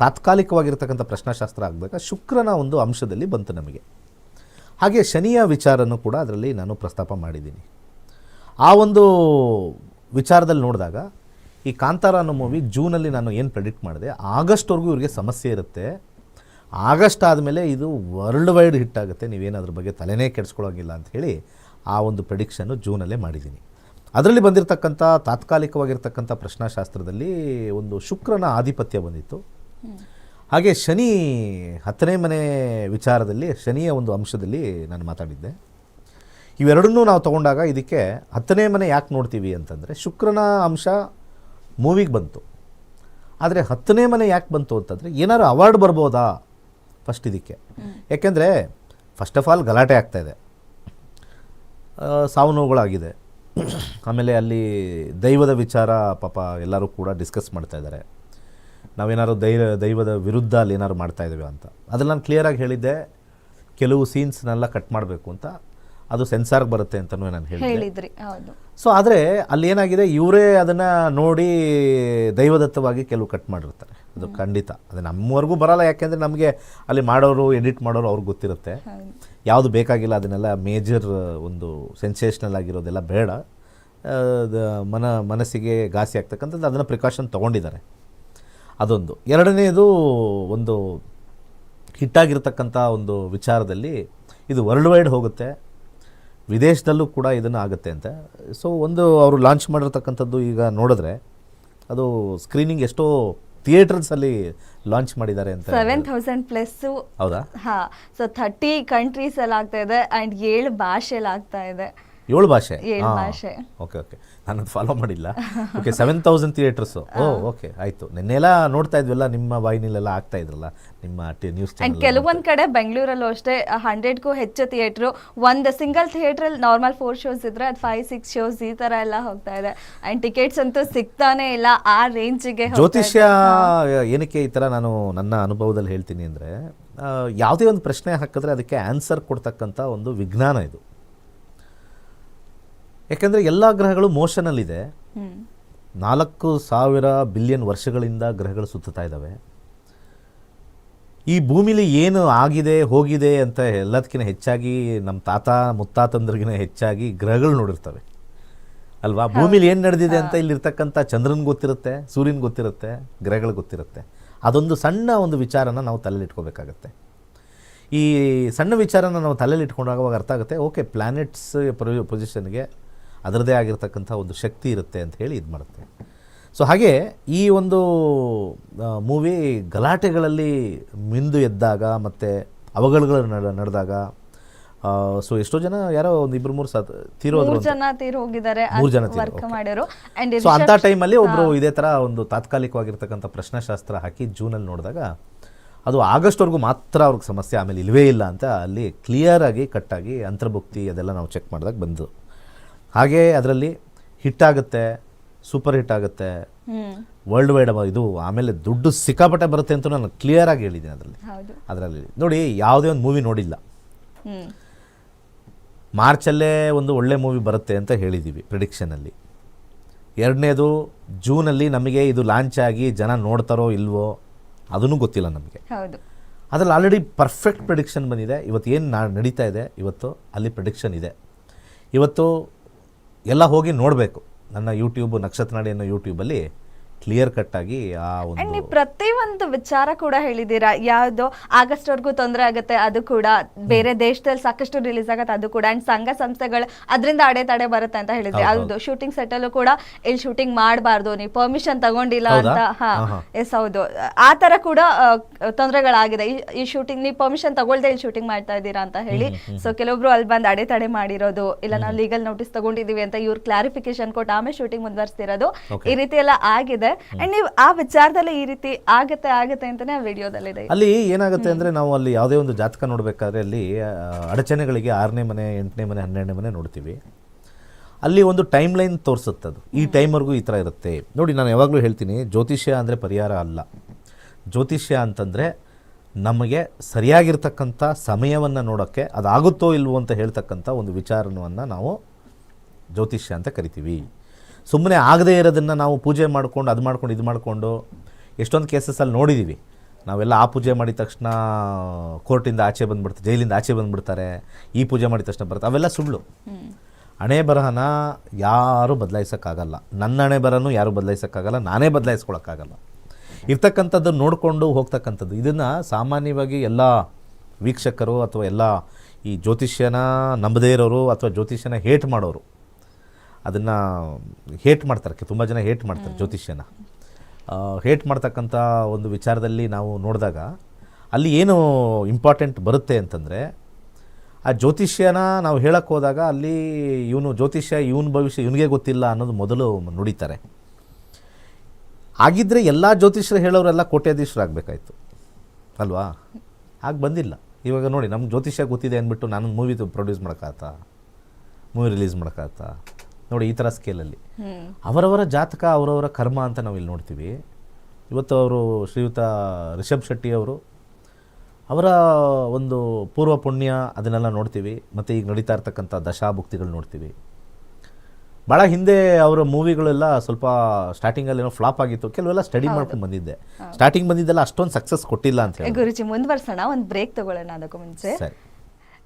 ತಾತ್ಕಾಲಿಕವಾಗಿರ್ತಕ್ಕಂಥ ಪ್ರಶ್ನಾಶಾಸ್ತ್ರ ಆಗಬೇಕಾ? ಶುಕ್ರನ ಒಂದು ಅಂಶದಲ್ಲಿ ಬಂತು ನಮಗೆ. ಹಾಗೆ ಶನಿಯ ವಿಚಾರನೂ ಕೂಡ ಅದರಲ್ಲಿ ನಾನು ಪ್ರಸ್ತಾಪ ಮಾಡಿದ್ದೀನಿ. ಆ ಒಂದು ವಿಚಾರದಲ್ಲಿ ನೋಡಿದಾಗ, ಈ ಕಾಂತಾರ ಅನ್ನೋ ಮೂವಿ ಜೂನಲ್ಲಿ ನಾನು ಏನು ಪ್ರೆಡಿಕ್ಟ್ ಮಾಡಿದೆ? ಆಗಸ್ಟ್ವರೆಗೂ ಇವರಿಗೆ ಸಮಸ್ಯೆ ಇರುತ್ತೆ. ಆಗಸ್ಟ್ ಆದಮೇಲೆ ಇದು ವರ್ಲ್ಡ್ ವೈಡ್ ಹಿಟ್ ಆಗುತ್ತೆ. ನೀವೇನು ಅದ್ರ ಬಗ್ಗೆ ತಲೆನೇ ಕೆಡಿಸ್ಕೊಳ್ಳೋಂಗಿಲ್ಲ ಅಂತ ಹೇಳಿ ಆ ಒಂದು ಪ್ರೆಡಿಕ್ಷನ್ನು ಜೂನಲ್ಲೇ ಮಾಡಿದ್ದೀನಿ. ಅದರಲ್ಲಿ ಬಂದಿರತಕ್ಕಂಥ ತಾತ್ಕಾಲಿಕವಾಗಿರ್ತಕ್ಕಂಥ ಪ್ರಶ್ನಾಶಾಸ್ತ್ರದಲ್ಲಿ ಒಂದು ಶುಕ್ರನ ಆಧಿಪತ್ಯ ಬಂದಿತ್ತು. ಹಾಗೆ ಶನಿ ಹತ್ತನೇ ಮನೆ ವಿಚಾರದಲ್ಲಿ, ಶನಿಯ ಒಂದು ಅಂಶದಲ್ಲಿ ನಾನು ಮಾತಾಡಿದ್ದೆ. ಇವೆರಡನ್ನೂ ನಾವು ತಗೊಂಡಾಗ ಇದಕ್ಕೆ ಹತ್ತನೇ ಮನೆ ಯಾಕೆ ನೋಡ್ತೀವಿ ಅಂತಂದರೆ ಶುಕ್ರನ ಅಂಶ ಮೂವಿಗೆ ಬಂತು. ಆದರೆ ಹತ್ತನೇ ಮನೆ ಯಾಕೆ ಬಂತು ಅಂತಂದರೆ ಏನಾದ್ರು ಅವಾರ್ಡ್ ಬರ್ಬೋದಾ? ಫಸ್ಟ್ ಇದಕ್ಕೆ. ಯಾಕೆಂದರೆ ಫಸ್ಟ್ ಆಫ್ ಆಲ್ ಗಲಾಟೆ ಆಗ್ತಾಯಿದೆ ಸಾವು ನೋವುಗಳಾಗಿದೆ. ಆಮೇಲೆ ಅಲ್ಲಿ ದೈವದ ವಿಚಾರ ಪಾಪ ಎಲ್ಲರೂ ಕೂಡ ಡಿಸ್ಕಸ್ ಮಾಡ್ತಾ ಇದ್ದಾರೆ. ನಾವೇನಾದ್ರು ದೈ ದೈವದ ವಿರುದ್ಧ ಅಲ್ಲಿ ಏನಾದ್ರು ಮಾಡ್ತಾ ಅಂತ. ಅದನ್ನು ನಾನು ಕ್ಲಿಯರಾಗಿ ಹೇಳಿದ್ದೆ. ಕೆಲವು ಸೀನ್ಸ್ನೆಲ್ಲ ಕಟ್ ಮಾಡಬೇಕು ಅಂತ. ಅದು ಸೆನ್ಸಾರ್ಗೆ ಬರುತ್ತೆ ಅಂತಲೂ ನಾನು ಹೇಳಿದ್ರಿ ಸೊ ಆದರೆ ಅಲ್ಲಿ ಏನಾಗಿದೆ ಇವರೇ ಅದನ್ನು ನೋಡಿ ದೈವದತ್ತವಾಗಿ ಕೆಲವು ಕಟ್ ಮಾಡಿರ್ತಾರೆ. ಅದು ಖಂಡಿತ. ಅದು ನಮ್ಮವರೆಗೂ ಬರಲ್ಲ ಯಾಕೆಂದರೆ ನಮಗೆ ಅಲ್ಲಿ ಮಾಡೋರು ಎಡಿಟ್ ಮಾಡೋರು ಅವ್ರಿಗೆ ಗೊತ್ತಿರುತ್ತೆ. ಯಾವುದು ಬೇಕಾಗಿಲ್ಲ ಅದನ್ನೆಲ್ಲ ಮೇಜರ್ ಒಂದು ಸೆನ್ಸೇಷನಲ್ ಆಗಿರೋದೆಲ್ಲ ಬೇಡ. ಮನ ಮನಸ್ಸಿಗೆ ಘಾಸಿ ಆಗ್ತಕ್ಕಂಥದ್ದು ಅದನ್ನು ಪ್ರಿಕಾಷನ್ ತೊಗೊಂಡಿದ್ದಾರೆ. ಅದೊಂದು. ಎರಡನೇದು ಒಂದು ಹಿಟ್ಟಾಗಿರ್ತಕ್ಕಂಥ ಒಂದು ವಿಚಾರದಲ್ಲಿ ಇದು ವರ್ಲ್ಡ್ ವೈಡ್ ಹೋಗುತ್ತೆ. ವಿದೇಶದಲ್ಲೂ ಕೂಡ ಇದನ್ನು ಆಗುತ್ತೆ ಅಂತ. ಸೊ ಒಂದು ಅವರು ಲಾಂಚ್ ಮಾಡಿರ್ತಕ್ಕಂಥದ್ದು ಈಗ ನೋಡಿದ್ರೆ ಅದು ಸ್ಕ್ರೀನಿಂಗ್ ಎಷ್ಟೋ ಥಿಯೇಟರ್ಸಲ್ಲಿ ಲಾಂಚ್ ಮಾಡಿದ್ದಾರೆ ಅಂತ. ಸೆವೆನ್ ಥೌಸಂಡ್ ಪ್ಲಸ್ ಹೌದಾ? ಹಾ ಸೊ ಥರ್ಟಿ ಕಂಟ್ರೀಸ್ ಅಲ್ಲಿ ಆಗ್ತಾ ಇದೆ ಅಂಡ್ ಏಳು ಭಾಷೆಯಲ್ಲಿ ಆಗ್ತಾ ಇದೆ. ಏಳು ಭಾಷೆ? ಏಳು ಭಾಷೆ. ಓಕೆ ಓಕೆ ನಾನು ಫಾಲೋ ಮಾಡಿಲ್ಲ. Okay seven thousand theatres oh okay ಆಯಿತು. ನಿನ್ನೆಲ್ಲ ನೋಡ್ತಾ ಇದ್ವಲ್ಲ ನಿಮ್ಮ ವಾಹಿನಿಲೆಲ್ಲ ಆಗ್ತಾ ಇದ್ರಲ್ಲ ನಿಮ್ಮ ನ್ಯೂಸ್ ಅಂಡ್ ಕೆಲವೊಂದು ಕಡೆ ಬೆಂಗಳೂರಲ್ಲೂ ಅಷ್ಟೇ ಹಂಡ್ರೆಡ್ಗೂ ಹೆಚ್ಚು ಥಿಯೇಟ್ರು ಒಂದು ಸಿಂಗಲ್ ಥಿಯೇಟ್ರಲ್ಲಿ ನಾರ್ಮಲ್ ಫೋರ್ ಶೋಸ್ ಇದ್ರೆ ಅದು ಫೈವ್ ಸಿಕ್ಸ್ ಶೋಸ್ ಈ ತರ ಎಲ್ಲ ಹೋಗ್ತಾ ಇದೆ. ಆ್ಯಂಡ್ ಟಿಕೆಟ್ಸ್ ಅಂತೂ ಸಿಗ್ತಾನೆ ಇಲ್ಲ ಆ ರೇಂಜಿಗೆ ಜ್ಯೋತಿಷ್ಯ ಏನಕ್ಕೆ ಈ ಥರ ನಾನು ನನ್ನ ಅನುಭವದಲ್ಲಿ ಹೇಳ್ತೀನಿ ಅಂದರೆ ಯಾವುದೇ ಒಂದು ಪ್ರಶ್ನೆ ಹಾಕಿದ್ರೆ ಅದಕ್ಕೆ ಆನ್ಸರ್ ಕೊಡ್ತಕ್ಕಂಥ ಒಂದು ವಿಜ್ಞಾನ ಇದು. ಯಾಕೆಂದರೆ ಎಲ್ಲ ಗ್ರಹಗಳು ಮೋಷನಲ್ಲಿದೆ. ನಾಲ್ಕು ಸಾವಿರ ಬಿಲಿಯನ್ ವರ್ಷಗಳಿಂದ ಗ್ರಹಗಳು ಸುತ್ತುತ್ತಾ ಇದ್ದಾವೆ. ಈ ಭೂಮಿಲಿ ಏನು ಆಗಿದೆ ಹೋಗಿದೆ ಅಂತ ಎಲ್ಲದಕ್ಕಿಂತ ಹೆಚ್ಚಾಗಿ ನಮ್ಮ ತಾತ ಮುತ್ತಾತಂದ್ರಿಗಿನ ಹೆಚ್ಚಾಗಿ ಗ್ರಹಗಳು ನೋಡಿರ್ತವೆ. ಅಲ್ವಾ? ಭೂಮಿಲಿ ಏನು ನಡೆದಿದೆ ಅಂತ ಇಲ್ಲಿರ್ತಕ್ಕಂಥ ಚಂದ್ರನ ಗೊತ್ತಿರುತ್ತೆ ಸೂರ್ಯನ ಗೊತ್ತಿರುತ್ತೆ ಗ್ರಹಗಳು ಗೊತ್ತಿರುತ್ತೆ. ಅದೊಂದು ಸಣ್ಣ ಒಂದು ವಿಚಾರನ ನಾವು ತಲೆಯಲ್ಲಿ ಇಟ್ಕೋಬೇಕಾಗತ್ತೆ. ಈ ಸಣ್ಣ ವಿಚಾರನ ನಾವು ತಲೆಯಲ್ಲಿ ಇಟ್ಕೊಂಡಾಗ ಅವಾಗ ಅರ್ಥ ಆಗುತ್ತೆ ಓಕೆ ಪ್ಲ್ಯಾನೆಟ್ಸ್ ಪೊಸಿಷನ್ಗೆ ಅದರದೇ ಆಗಿರ್ತಕ್ಕಂಥ ಒಂದು ಶಕ್ತಿ ಇರುತ್ತೆ ಅಂತ ಹೇಳಿ ಇದು ಮಾಡುತ್ತೆ. ಸೊ ಹಾಗೆ ಈ ಒಂದು ಮೂವಿ ಗಲಾಟೆಗಳಲ್ಲಿ ಮಿಂದು ಎದ್ದಾಗ ಮತ್ತು ಅವಘಡಗಳು ನಡ ನಡೆದಾಗ ಸೊ ಎಷ್ಟೋ ಜನ ಯಾರೋ ಒಂದು ಇಬ್ಬರು ಮೂರು ಸತ್ ತೀರೋದ್ರು ಮೂರ್ ಜನ ತೀರ್ ಹೋಗಿದ್ದಾರೆ ಮೂರು ಜನ ವರ್ಕ್ ಸೊ ಅಂಥ ಟೈಮಲ್ಲಿ ಒಬ್ಬರು ಇದೇ ಥರ ಒಂದು ತಾತ್ಕಾಲಿಕವಾಗಿರ್ತಕ್ಕಂಥ ಪ್ರಶ್ನಾಶಾಸ್ತ್ರ ಹಾಕಿ ಜೂನಲ್ಲಿ ನೋಡಿದಾಗ ಅದು ಆಗಸ್ಟ್ವರೆಗೂ ಮಾತ್ರ ಅವ್ರಿಗೆ ಸಮಸ್ಯೆ ಆಮೇಲೆ ಇಲ್ವೇ ಇಲ್ಲ ಅಂತ ಅಲ್ಲಿ ಕ್ಲಿಯರಾಗಿ ಕಟ್ಟಾಗಿ ಅಂತರ್ಭುಕ್ತಿ ಅದೆಲ್ಲ ನಾವು ಚೆಕ್ ಮಾಡಿದಾಗ ಬಂದು ಹಾಗೆ ಅದರಲ್ಲಿ ಹಿಟ್ಟಾಗುತ್ತೆ ಸೂಪರ್ ಹಿಟ್ ಆಗುತ್ತೆ. ವರ್ಲ್ಡ್ ವೈಡ್ ಇದು ಆಮೇಲೆ ದುಡ್ಡು ಸಿಕ್ಕಾಪಟ್ಟೆ ಬರುತ್ತೆ ಅಂತ ನಾನು ಕ್ಲಿಯರ್ ಆಗಿ ಹೇಳಿದ್ದೀನಿ ಅದರಲ್ಲಿ. ಅದರಲ್ಲಿ ನೋಡಿ ಯಾವುದೇ ಒಂದು ಮೂವಿ ನೋಡಿಲ್ಲ. ಮಾರ್ಚಲ್ಲೇ ಒಂದು ಒಳ್ಳೆ ಮೂವಿ ಬರುತ್ತೆ ಅಂತ ಹೇಳಿದ್ದೀವಿ ಪ್ರಿಡಿಕ್ಷನಲ್ಲಿ ಎರಡನೇದು ಜೂನಲ್ಲಿ ನಮಗೆ ಇದು ಲಾಂಚ್ ಆಗಿ ಜನ ನೋಡ್ತಾರೋ ಇಲ್ವೋ ಅದನ್ನು ಗೊತ್ತಿಲ್ಲ ನಮಗೆ. ಅದರಲ್ಲಿ ಆಲ್ರೆಡಿ ಪರ್ಫೆಕ್ಟ್ ಪ್ರಿಡಿಕ್ಷನ್ ಬಂದಿದೆ. ಇವತ್ತು ಏನು ನಾ ನಡೀತಾ ಇದೆ ಇವತ್ತು ಅಲ್ಲಿ ಪ್ರಿಡಿಕ್ಷನ್ ಇದೆ. ಇವತ್ತು ಎಲ್ಲ ಹೋಗಿ ನೋಡಬೇಕು. ನನ್ನ ಯೂಟ್ಯೂಬ್ ನಕ್ಷತ್ರನಾಡಿ ಅನ್ನೋ ಯೂಟ್ಯೂಬಲ್ಲಿ ಕ್ಲಿಯರ್ ಕಟ್ಟಾಗಿ ಆ ಅಂಡ್ ಒಂದು ನೀವು ಪ್ರತಿಯೊಂದು ವಿಚಾರ ಕೂಡ ಹೇಳಿದ್ದೀರಾ. ಯಾವುದು ಆಗಸ್ಟ್ ವರ್ಗೂ ತೊಂದರೆ ಆಗುತ್ತೆ ಅದು ಕೂಡ. ಬೇರೆ ದೇಶದಲ್ಲಿ ಸಾಕಷ್ಟು ರಿಲೀಸ್ ಆಗುತ್ತೆ ಅದು ಕೂಡ. ಅಂಡ್ ಸಂಘ ಸಂಸ್ಥೆಗಳು ಅದರಿಂದ ಅಡೆತಡೆ ಬರುತ್ತೆ ಅಂತ ಹೇಳಿದ್ರಿ ಹೌದು, ಶೂಟಿಂಗ್ ಸೆಟ್ ಅಲ್ಲೂ ಕೂಡ ಇಲ್ಲಿ ಶೂಟಿಂಗ್ ಮಾಡಬಾರ್ದು. ನೀವು ಪರ್ಮಿಷನ್ ತಗೊಂಡಿಲ್ಲ ಅಂತ. ಹಾ. ಎಸ್ ಹೌದು. ಆ ತರ ಕೂಡ ಆ, ತೊಂದರೆಗಳಾಗಿದೆ. ಈ- ಈ ಶೂಟಿಂಗ್ ನೀವು ಪರ್ಮಿಷನ್ ತಗೊಳ್ದೆ ಇಲ್ಲಿ ಶೂಟಿಂಗ್ ಮಾಡ್ತಾ ಇದ್ದೀರಾ ಅಂತ ಹೇಳಿ. ಸೊ ಕೆಲವೊಬ್ರು ಅಲ್ಲಿ ಬಂದು ಅಡೆತಡೆ ಮಾಡಿರೋದು ಇಲ್ಲ ನಾವು ಲೀಗಲ್ ನೋಟಿಸ್ ತಗೊಂಡಿದೀವಿ ಅಂತ ಇವ್ರು ಕ್ಲಾರಿಫಿಕೇಶನ್ ಕೊಟ್ಟು ಆಮೇಲೆ ಶೂಟಿಂಗ್ ಮುಂದುವರಿಸ್ತಿರೋದು. ಈ ರೀತಿ ಎಲ್ಲ ಆಗಿದೆ. ಅಂಡ್ ನೀವು ಆ ವಿಚಾರದಲ್ಲಿ ಈ ರೀತಿ ಆಗತ್ತೆ ಆಗತ್ತೆ ಅಂತಾನೆ ವಿಡಿಯೋದಲ್ಲಿದೆ. ಅಲ್ಲಿ ಏನಾಗುತ್ತೆ ಅಂದರೆ ನಾವು ಅಲ್ಲಿ ಯಾವುದೇ ಒಂದು ಜಾತಕ ನೋಡಬೇಕಾದ್ರೆ ಅಲ್ಲಿ ಅಡಚಣೆಗಳಿಗೆ ಆರನೇ ಮನೆ ಎಂಟನೇ ಮನೆ ಹನ್ನೆರಡನೇ ಮನೆ ನೋಡ್ತೀವಿ. ಅಲ್ಲಿ ಒಂದು ಟೈಮ್ ಲೈನ್ ತೋರಿಸುತ್ತೆ ಅದು. ಈ ಟೈಮ್ವರೆಗೂ ಈ ಥರ ಇರುತ್ತೆ. ನೋಡಿ ನಾನು ಯಾವಾಗಲೂ ಹೇಳ್ತೀನಿ ಜ್ಯೋತಿಷ್ಯ ಅಂದರೆ ಪರಿಹಾರ ಅಲ್ಲ. ಜ್ಯೋತಿಷ್ಯ ಅಂತಂದರೆ ನಮಗೆ ಸರಿಯಾಗಿರ್ತಕ್ಕಂಥ ಸಮಯವನ್ನು ನೋಡೋಕ್ಕೆ ಅದಾಗುತ್ತೋ ಇಲ್ವೋ ಅಂತ ಹೇಳ್ತಕ್ಕಂಥ ಒಂದು ವಿಚಾರವನ್ನು ನಾವು ಜ್ಯೋತಿಷ್ಯ ಅಂತ ಕರಿತೀವಿ. ಸುಮ್ಮನೆ ಆಗದೇ ಇರೋದನ್ನು ನಾವು ಪೂಜೆ ಮಾಡ್ಕೊಂಡು, ಅದು ಮಾಡ್ಕೊಂಡು, ಇದು ಮಾಡಿಕೊಂಡು ಎಷ್ಟೊಂದು ಕೇಸಸ್ಸಲ್ಲಿ ನೋಡಿದ್ದೀವಿ ನಾವೆಲ್ಲ ಆ ಪೂಜೆ ಮಾಡಿದ ತಕ್ಷಣ ಕೋರ್ಟಿಂದ ಆಚೆ ಬಂದುಬಿಡ್ತಾರೆ ಜೈಲಿಂದ ಆಚೆ ಬಂದುಬಿಡ್ತಾರೆ. ಈ ಪೂಜೆ ಮಾಡಿದ ತಕ್ಷಣ ಬರುತ್ತೆ. ಅವೆಲ್ಲ ಸುಳ್ಳು. ಹಣೆ ಬರಹನ ಯಾರೂ ಬದಲಾಯಿಸೋಕ್ಕಾಗಲ್ಲ. ನನ್ನ ಹಣೆ ಬರಹನೂ ಯಾರೂ ಬದಲಾಯಿಸೋಕ್ಕಾಗಲ್ಲ. ನಾನೇ ಬದಲಾಯಿಸ್ಕೊಳಕ್ಕಾಗಲ್ಲ. ಇರ್ತಕ್ಕಂಥದ್ದು ನೋಡಿಕೊಂಡು ಹೋಗ್ತಕ್ಕಂಥದ್ದು. ಇದನ್ನು ಸಾಮಾನ್ಯವಾಗಿ ಎಲ್ಲ ವೀಕ್ಷಕರು ಅಥವಾ ಎಲ್ಲ ಈ ಜ್ಯೋತಿಷ್ಯನ ನಂಬದೇ ಇರೋರು ಅಥವಾ ಜ್ಯೋತಿಷ್ಯನ ಹೇಟ್ ಮಾಡೋರು ಅದನ್ನು ಹೇಟ್ ಮಾಡ್ತಾರೆ ತುಂಬ ಜನ ಹೇಟ್ ಮಾಡ್ತಾರೆ ಜ್ಯೋತಿಷ್ಯನ. ಹೇಟ್ ಮಾಡ್ತಕ್ಕಂಥ ಒಂದು ವಿಚಾರದಲ್ಲಿ ನಾವು ನೋಡಿದಾಗ ಅಲ್ಲಿ ಏನು ಇಂಪಾರ್ಟೆಂಟ್ ಬರುತ್ತೆ ಅಂತಂದರೆ ಆ ಜ್ಯೋತಿಷ್ಯನ ನಾವು ಹೇಳಕ್ಕೆ ಹೋದಾಗ ಅಲ್ಲಿ ಇವನು ಜ್ಯೋತಿಷ್ಯ ಇವನ ಭವಿಷ್ಯ ಇವನಿಗೆ ಗೊತ್ತಿಲ್ಲ ಅನ್ನೋದು ಮೊದಲು ನುಡಿತಾರೆ. ಆಗಿದ್ದರೆ ಎಲ್ಲ ಜ್ಯೋತಿಷ್ಯರು ಹೇಳೋರೆಲ್ಲ ಕೋಟ್ಯಾಧೀಶರಾಗಬೇಕಾಯ್ತು. ಅಲ್ವಾ? ಹಾಗೆ ಬಂದಿಲ್ಲ. ಇವಾಗ ನೋಡಿ ನಮ್ಮ ಜ್ಯೋತಿಷ್ಯ ಗೊತ್ತಿದೆ ಅಂದ್ಬಿಟ್ಟು ನಾನು ಮೂವಿ ಪ್ರೊಡ್ಯೂಸ್ ಮಾಡೋಕ್ಕಾಗತ್ತಾ? ಮೂವಿ ರಿಲೀಸ್ ಮಾಡೋಕ್ಕಾಗತ್ತಾ? ನೋಡಿ ಈ ಥರ ಸ್ಕೇಲಲ್ಲಿ ಅವರವರ ಜಾತಕ ಅವರವರ ಕರ್ಮ ಅಂತ ನಾವು ಇಲ್ಲಿ ನೋಡ್ತೀವಿ. ಇವತ್ತು ಅವರು ಶ್ರೀಯುತ ರಿಷಬ್ ಶೆಟ್ಟಿ ಅವರು ಅವರ ಒಂದು ಪೂರ್ವ ಪುಣ್ಯ ಅದನ್ನೆಲ್ಲ ನೋಡ್ತೀವಿ. ಮತ್ತು ಈಗ ನಡೀತಾ ಇರ್ತಕ್ಕಂಥ ದಶಾಭುಕ್ತಿಗಳು ನೋಡ್ತೀವಿ. ಭಾಳ ಹಿಂದೆ ಅವರ ಮೂವಿಗಳೆಲ್ಲ ಸ್ವಲ್ಪ ಸ್ಟಾರ್ಟಿಂಗಲ್ಲಿ ಏನೋ ಫ್ಲಾಪ್ ಆಗಿತ್ತು. ಕೆಲವೆಲ್ಲ ಸ್ಟಡಿ ಮಾಡ್ಕೊಂಡು ಬಂದಿದ್ದೆ. ಸ್ಟಾರ್ಟಿಂಗ್ ಬಂದಿದ್ದೆಲ್ಲ ಅಷ್ಟೊಂದು ಸಕ್ಸಸ್ ಕೊಟ್ಟಿಲ್ಲ ಅಂತ ಹೇಳಿ. ಗುರುಜಿ ಮುಂದುವರ್ಸೋಣ? ಒಂದು ಬ್ರೇಕ್ ತಗೊಳ್ಳೋಣ ಅದಕ್ಕೂ ಮುಂಚೆ. ಸರಿ.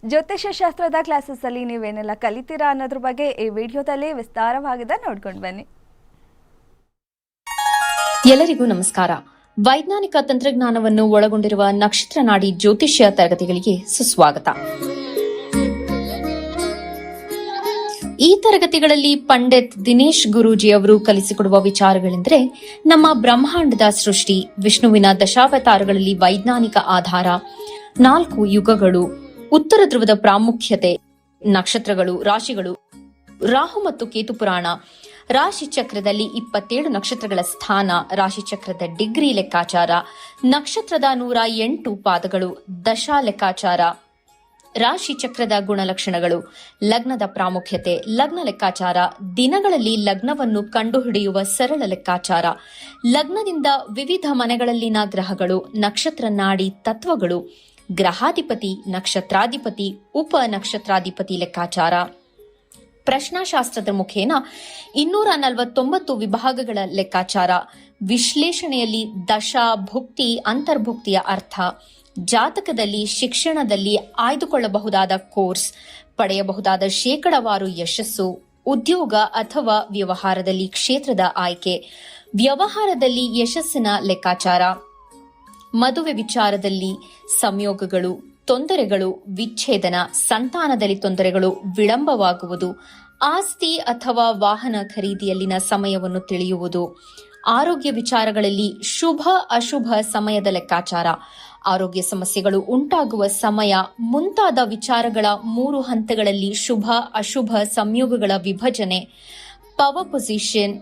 ಜ್ಯೋತಿಷ್ಯ ಶಾಸ್ತ್ರದ ಕ್ಲಾಸಸ್ ಅಲ್ಲಿ ನೀವೇನೆಲ್ಲ ಕಲಿತೀರಾ ಅನ್ನೋದ್ರ ಬಗ್ಗೆ ಈ ವಿಡಿಯೋದಲ್ಲಿ ವಿಸ್ತಾರವಾಗಿದೆ ನೋಡ್ಕೊಂಡು ಬನ್ನಿ. ಎಲ್ಲರಿಗೂ ನಮಸ್ಕಾರ. ವೈಜ್ಞಾನಿಕ ತಂತ್ರಜ್ಞಾನವನ್ನು ಒಳಗೊಂಡಿರುವ ನಕ್ಷತ್ರ ನಾಡಿ ಜ್ಯೋತಿಷ್ಯ ತರಗತಿಗಳಿಗೆ ಸುಸ್ವಾಗತ. ಈ ತರಗತಿಗಳಲ್ಲಿ ಪಂಡಿತ್ ದಿನೇಶ್ ಗುರೂಜಿ ಅವರು ಕಲಿಸಿಕೊಡುವ ವಿಚಾರಗಳೆಂದರೆ, ನಮ್ಮ ಬ್ರಹ್ಮಾಂಡದ ಸೃಷ್ಟಿ, ವಿಷ್ಣುವಿನ ದಶಾವತಾರಗಳಲ್ಲಿ ವೈಜ್ಞಾನಿಕ ಆಧಾರ, ನಾಲ್ಕು ಯುಗಗಳು ಉತ್ತರ ಧ್ರುವದ ಪ್ರಾಮುಖ್ಯತೆ, ನಕ್ಷತ್ರಗಳು, ರಾಶಿಗಳು, ರಾಹು ಮತ್ತು ಕೇತು ಪುರಾಣ, ರಾಶಿ ಚಕ್ರದಲ್ಲಿ ಇಪ್ಪತ್ತೇಳು ನಕ್ಷತ್ರಗಳ ಸ್ಥಾನ, ರಾಶಿ ಚಕ್ರದ ಡಿಗ್ರಿ ಲೆಕ್ಕಾಚಾರ, ನಕ್ಷತ್ರದ ನೂರ ಎಂಟು ಪಾದಗಳು, ದಶಾ ಲೆಕ್ಕಾಚಾರ, ರಾಶಿ ಚಕ್ರದ ಗುಣಲಕ್ಷಣಗಳು, ಲಗ್ನದ ಪ್ರಾಮುಖ್ಯತೆ, ಲಗ್ನ ಲೆಕ್ಕಾಚಾರ, ದಿನಗಳಲ್ಲಿ ಲಗ್ನವನ್ನು ಕಂಡುಹಿಡಿಯುವ ಸರಳ ಲೆಕ್ಕಾಚಾರ, ಲಗ್ನದಿಂದ ವಿವಿಧ ಮನೆಗಳಲ್ಲಿನ ಗ್ರಹಗಳು, ನಕ್ಷತ್ರ ನಾಡಿ ತತ್ವಗಳು ಗ್ರಹಾಧಿಪತಿ, ನಕ್ಷತ್ರಾಧಿಪತಿ, ಉಪ ನಕ್ಷತ್ರಾಧಿಪತಿ ಲೆಕ್ಕಾಚಾರ. ಪ್ರಶ್ನಾಶಾಸ್ತ್ರದ ಮುಖೇನ ಇನ್ನೂರ ನಲವತ್ತೊಂಬತ್ತು ವಿಭಾಗಗಳ ಲೆಕ್ಕಾಚಾರ. ವಿಶ್ಲೇಷಣೆಯಲ್ಲಿ ದಶ, ಭುಕ್ತಿ, ಅಂತರ್ಭುಕ್ತಿಯ ಅರ್ಥ. ಜಾತಕದಲ್ಲಿ, ಶಿಕ್ಷಣದಲ್ಲಿ ಆಯ್ದುಕೊಳ್ಳಬಹುದಾದ ಕೋರ್ಸ್. ಪಡೆಯಬಹುದಾದ ಶೇಕಡವಾರು ಯಶಸ್ಸು. ಉದ್ಯೋಗ ಅಥವಾ ವ್ಯವಹಾರದಲ್ಲಿ ಕ್ಷೇತ್ರದ ಆಯ್ಕೆ. ವ್ಯವಹಾರದಲ್ಲಿ ಯಶಸ್ಸಿನ ಲೆಕ್ಕಾಚಾರ. ಮದುವೆ ವಿಚಾರದಲ್ಲಿ ಸಂಯೋಗಗಳು, ತೊಂದರೆಗಳು, ವಿಚ್ಛೇದನ, ಸಂತಾನದಲ್ಲಿ ತೊಂದರೆಗಳು ವಿಳಂಬವಾಗುವುದು, ಆಸ್ತಿ ಅಥವಾ ವಾಹನ ಖರೀದಿಯಲ್ಲಿನ ಸಮಯವನ್ನು ತಿಳಿಯುವುದು. ಆರೋಗ್ಯ ವಿಚಾರಗಳಲ್ಲಿ ಶುಭ, ಅಶುಭ ಸಮಯದ ಲೆಕ್ಕಾಚಾರ. ಆರೋಗ್ಯ ಸಮಸ್ಯೆಗಳು ಉಂಟಾಗುವ ಸಮಯ ಮುಂತಾದ ವಿಚಾರಗಳ ಮೂರು ಹಂತಗಳಲ್ಲಿ ಶುಭ, ಅಶುಭ ಸಂಯೋಗಗಳ ವಿಭಜನೆ. ಪವರ್ ಪೊಸಿಷನ್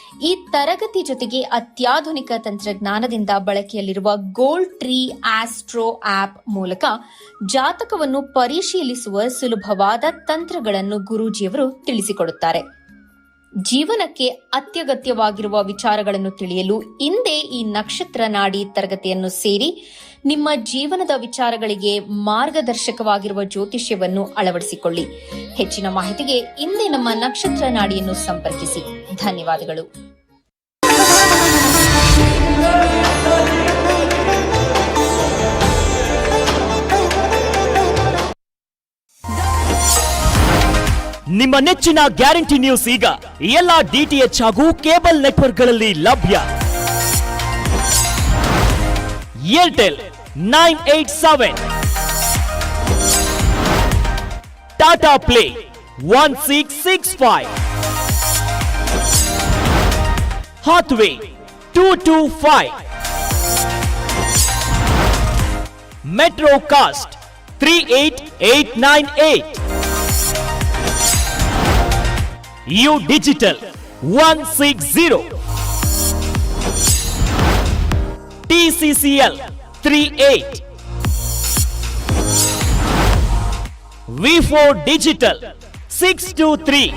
ಈ ತರಗತಿ ಜೊತೆಗೆ ಅತ್ಯಾಧುನಿಕ ತಂತ್ರಜ್ಞಾನದಿಂದ ಬಳಕೆಯಲ್ಲಿರುವ ಗೋಲ್ಡ್ ಟ್ರೀ ಆಸ್ಟ್ರೋ ಆಪ್ ಮೂಲಕ ಜಾತಕವನ್ನು ಪರಿಶೀಲಿಸುವ ಸುಲಭವಾದ ತಂತ್ರಗಳನ್ನು ಗುರೂಜಿಯವರು ತಿಳಿಸಿಕೊಡುತ್ತಾರೆ. ಜೀವನಕ್ಕೆ ಅತ್ಯಗತ್ಯವಾಗಿರುವ ವಿಚಾರಗಳನ್ನು ತಿಳಿಯಲು ಹಿಂದೆ ಈ ನಕ್ಷತ್ರ ನಾಡಿ ತರಗತಿಯನ್ನು ಸೇರಿ ನಿಮ್ಮ ಜೀವನದ ವಿಚಾರಗಳಿಗೆ ಮಾರ್ಗದರ್ಶಕವಾಗಿರುವ ಜ್ಯೋತಿಷ್ಯವನ್ನು ಅಳವಡಿಸಿಕೊಳ್ಳಿ. ಹೆಚ್ಚಿನ ಮಾಹಿತಿಗೆ ಇಂದೇ ನಮ್ಮ ನಕ್ಷತ್ರ ನಾಡಿಯನ್ನು ಸಂಪರ್ಕಿಸಿ. ಧನ್ಯವಾದಗಳು. ನಿಮ್ಮ ನೆಚ್ಚಿನ ಗ್ಯಾರಂಟಿ ನ್ಯೂಸ್ ಈಗ ಎಲ್ಲ ಡಿಟಿಎಚ್ ಹಾಗೂ ಕೇಬಲ್ ನೆಟ್ವರ್ಕ್ಗಳಲ್ಲಿ ಲಭ್ಯ. Airtel 987. Tata Play 1665. Hathway 225. Metrocast 38898. U Digital 160. TCCL 38. V4 Digital 623.